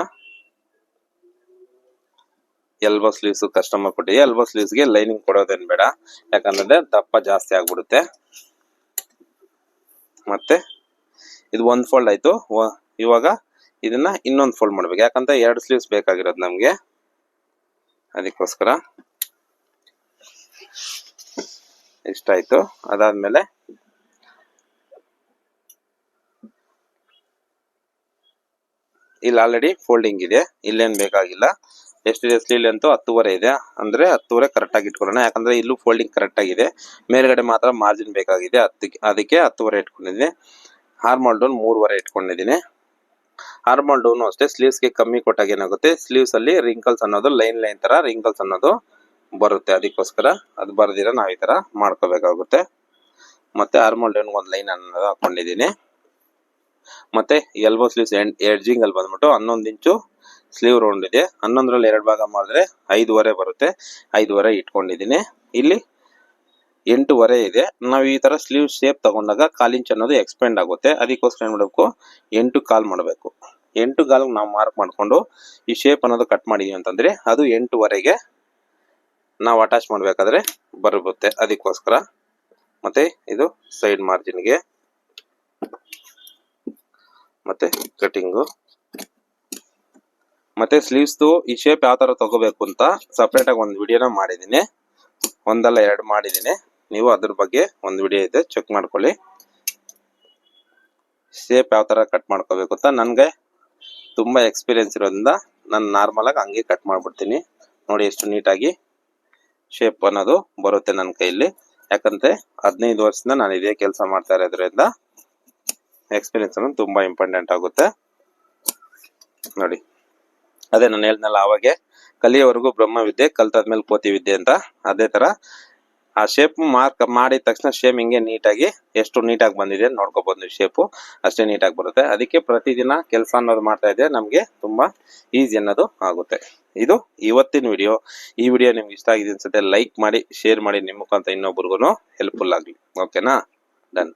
A: ಎಲ್ಬೋ ಸ್ಲೀವ್ಸ್ ಕಸ್ಟಮರ್ ಕೊಟ್ಟಿದೆ. ಎಲ್ಬೋ ಸ್ಲೀವ್ಸ್ಗೆ ಲೈನಿಂಗ್ ಕೊಡೋದೇನ್ ಬೇಡ. ಯಾಕಂದ್ರೆ ದಪ್ಪ ಜಾಸ್ತಿ ಆಗ್ಬಿಡುತ್ತೆ. ಮತ್ತೆ ಇದು ಒಂದು ಫೋಲ್ಡ್ ಆಯ್ತು. ಇವಾಗ ಇದನ್ನ ಇನ್ನೊಂದು ಫೋಲ್ಡ್ ಮಾಡ್ಬೇಕು. ಯಾಕಂತ ಎರಡು ಸ್ಲೀವ್ಸ್ ಬೇಕಾಗಿರೋದು ನಮ್ಗೆ. ಅದಕ್ಕೋಸ್ಕರ. ಇಷ್ಟಾಯ್ತು. ಅದಾದ್ಮೇಲೆ ಇಲ್ಲಿ ಆಲ್ರೆಡಿ ಫೋಲ್ಡಿಂಗ್ ಇದೆ. ಇಲ್ಲೇನು ಬೇಕಾಗಿಲ್ಲ. ಎಷ್ಟಿದೆ ಸ್ಲೀವ್ ಅಂತೂ ಹತ್ತುವರೆ ಇದೆ. ಅಂದ್ರೆ ಹತ್ತುವರೆ ಕರೆಕ್ಟಾಗಿ ಇಟ್ಕೊಳ್ಳೋಣ. ಯಾಕಂದ್ರೆ ಇಲ್ಲೂ ಫೋಲ್ಡಿಂಗ್ ಕರೆಕ್ಟಾಗಿದೆ ಮೇಲ್ಗಡೆ ಮಾತ್ರ ಮಾರ್ಜಿನ್ ಬೇಕಾಗಿದೆ. ಅದಕ್ಕೆ ಅದಕ್ಕೆ ಹತ್ತುವರೆ ಇಟ್ಕೊಂಡಿದ್ದೀನಿ. ಹಾರ್ಮಲ್ ಡೋನ್ ಮೂರುವರೆ ಇಟ್ಕೊಂಡಿದ್ದೀನಿ. ಹಾರ್ಮಲ್ ಡೌನ್ ಅಷ್ಟೇ ಸ್ಲೀವ್ಸ್ಗೆ ಕಮ್ಮಿ ಕೊಟ್ಟಾಗ ಏನಾಗುತ್ತೆ? ಸ್ಲೀವ್ಸ್ ಅಲ್ಲಿ ರಿಂಕಲ್ಸ್ ಅನ್ನೋದು ಲೈನ್ ಲೈನ್ ತರ ರಿಂಕಲ್ಸ್ ಅನ್ನೋದು ಬರುತ್ತೆ. ಅದಕ್ಕೋಸ್ಕರ ಅದು ಬರ್ದಿರ ನಾವು ಈ ತರ ಮಾಡ್ಕೋಬೇಕಾಗುತ್ತೆ. ಮತ್ತೆ ಹಾರ್ಮಲ್ ಡೌನ್ ಒಂದು ಲೈನ್ ಅನ್ನೋದು ಹಾಕೊಂಡಿದ್ದೀನಿ. ಮತ್ತೆ ಎಲ್ಬೋ ಸ್ಲೀವ್ಸ್ ಎಡ್ಜಿಂಗ್ ಅಲ್ಲಿ ಬಂದ್ಬಿಟ್ಟು ಹನ್ನೊಂದು ಇಂಚು ಸ್ಲೀವ್ ರೌಂಡ್ ಇದೆ. ಹನ್ನೊಂದರಲ್ಲಿ ಎರಡು ಭಾಗ ಮಾಡಿದ್ರೆ ಐದುವರೆ ಬರುತ್ತೆ. ಐದುವರೆ ಇಟ್ಕೊಂಡಿದ್ದೀನಿ. ಇಲ್ಲಿ ಎಂಟೂವರೆ ಇದೆ. ನಾವು ಈ ತರ ಸ್ಲೀವ್ ಶೇಪ್ ತಗೊಂಡಾಗ ಇಂಚ್ ಅನ್ನೋದು ಎಕ್ಸ್ಪೆಂಡ್ ಆಗುತ್ತೆ. ಅದಕ್ಕೋಸ್ಕರ ಏನು ಮಾಡಬೇಕು? ಎಂಟು ಕಾಲ್ ಮಾಡಬೇಕು. ಎಂಟು ಕಾಲ್ ನಾವು ಮಾರ್ಕ್ ಮಾಡಿಕೊಂಡು ಈ ಶೇಪ್ ಅನ್ನೋದು ಕಟ್ ಮಾಡಿದೀವಿ ಅಂತಂದ್ರೆ ಅದು ಎಂಟುವರೆಗೆ ನಾವು ಅಟ್ಯಾಚ್ ಮಾಡಬೇಕಾದ್ರೆ ಬರುತ್ತೆ. ಅದಕ್ಕೋಸ್ಕರ ಮತ್ತೆ ಇದು ಸೈಡ್ ಮಾರ್ಜಿನ್ಗೆ ಮತ್ತೆ ಕಟಿಂಗು ಮತ್ತೆ ಸ್ಲೀವ್ಸ್ದು ಈ ಶೇಪ್ ಯಾವ ತರ ತಗೋಬೇಕು ಅಂತ ಸಪ್ರೇಟಾಗಿ ಒಂದು ವಿಡಿಯೋನ ಮಾಡಿದ್ದೀನಿ ಒಂದಲ್ಲ ಎರಡು ಮಾಡಿದ್ದೀನಿ ನೀವು ಅದ್ರ ಬಗ್ಗೆ ಒಂದು ವಿಡಿಯೋ ಇದೆ ಚೆಕ್ ಮಾಡ್ಕೊಳ್ಳಿ. ಶೇಪ್ ಯಾವ ತರ ಕಟ್ ಮಾಡ್ಕೋಬೇಕು ಅಂತ ನನಗೆ ತುಂಬಾ ಎಕ್ಸ್ಪೀರಿಯನ್ಸ್ ಇರೋದ್ರಿಂದ ನಾನು ನಾರ್ಮಲಾಗಿ ಹಂಗೆ ಕಟ್ ಮಾಡ್ಬಿಡ್ತೀನಿ. ನೋಡಿ ಎಷ್ಟು ನೀಟಾಗಿ ಶೇಪ್ ಅನ್ನೋದು ಬರುತ್ತೆ ನನ್ನ ಕೈಯಲ್ಲಿ ಯಾಕಂದ್ರೆ ಹದಿನೈದು ವರ್ಷದಿಂದ ನಾನು ಇದೇ ಕೆಲಸ ಮಾಡ್ತಾ ಇರೋದ್ರಿಂದ ಎಕ್ಸ್ಪೀರಿಯನ್ಸ್ ಅನ್ನೋದು ತುಂಬಾ ಇಂಪಾರ್ಟೆಂಟ್ ಆಗುತ್ತೆ. ನೋಡಿ, ಅದೇ ನಾನು ಹೇಳ್ದಲ್ಲ ಅವಾಗೆ ಕಲಿಯೋವರೆಗೂ ಬ್ರಹ್ಮವಿದ್ಯೆ, ಕಲ್ತಾದ್ಮೇಲೆ ಕೋತಿ ವಿದ್ಯೆ ಅಂತ. ಅದೇ ತರ ಆ ಶೇಪ್ ಮಾರ್ಕ್ ಮಾಡಿದ ತಕ್ಷಣ ಶೇಮ್ ಹಿಂಗೆ ನೀಟಾಗಿ ಎಷ್ಟು ನೀಟಾಗಿ ಬಂದಿದೆ ನೋಡ್ಕೋಬಹುದು ನೀವು ಶೇಪು ಅಷ್ಟೇ ನೀಟಾಗಿ ಬರುತ್ತೆ. ಅದಕ್ಕೆ ಪ್ರತಿದಿನ ಕೆಲಸ ಅನ್ನೋದು ಮಾಡ್ತಾ ಇದ್ರೆ ನಮಗೆ ತುಂಬಾ ಈಸಿ ಅನ್ನೋದು ಆಗುತ್ತೆ. ಇದು ಇವತ್ತಿನ ವಿಡಿಯೋ ಈ ವಿಡಿಯೋ ನಿಮ್ಗೆ ಇಷ್ಟ ಆಗಿದೆ ಅನ್ಸುತ್ತೆ ಲೈಕ್ ಮಾಡಿ ಶೇರ್ ಮಾಡಿ, ನಿಮ್ಮ ಮುಖಾಂತರ ಇನ್ನೊಬ್ರಿಗೂ ಹೆಲ್ಪ್ಫುಲ್ ಆಗಲಿ. ಓಕೆನಾ ಡನ್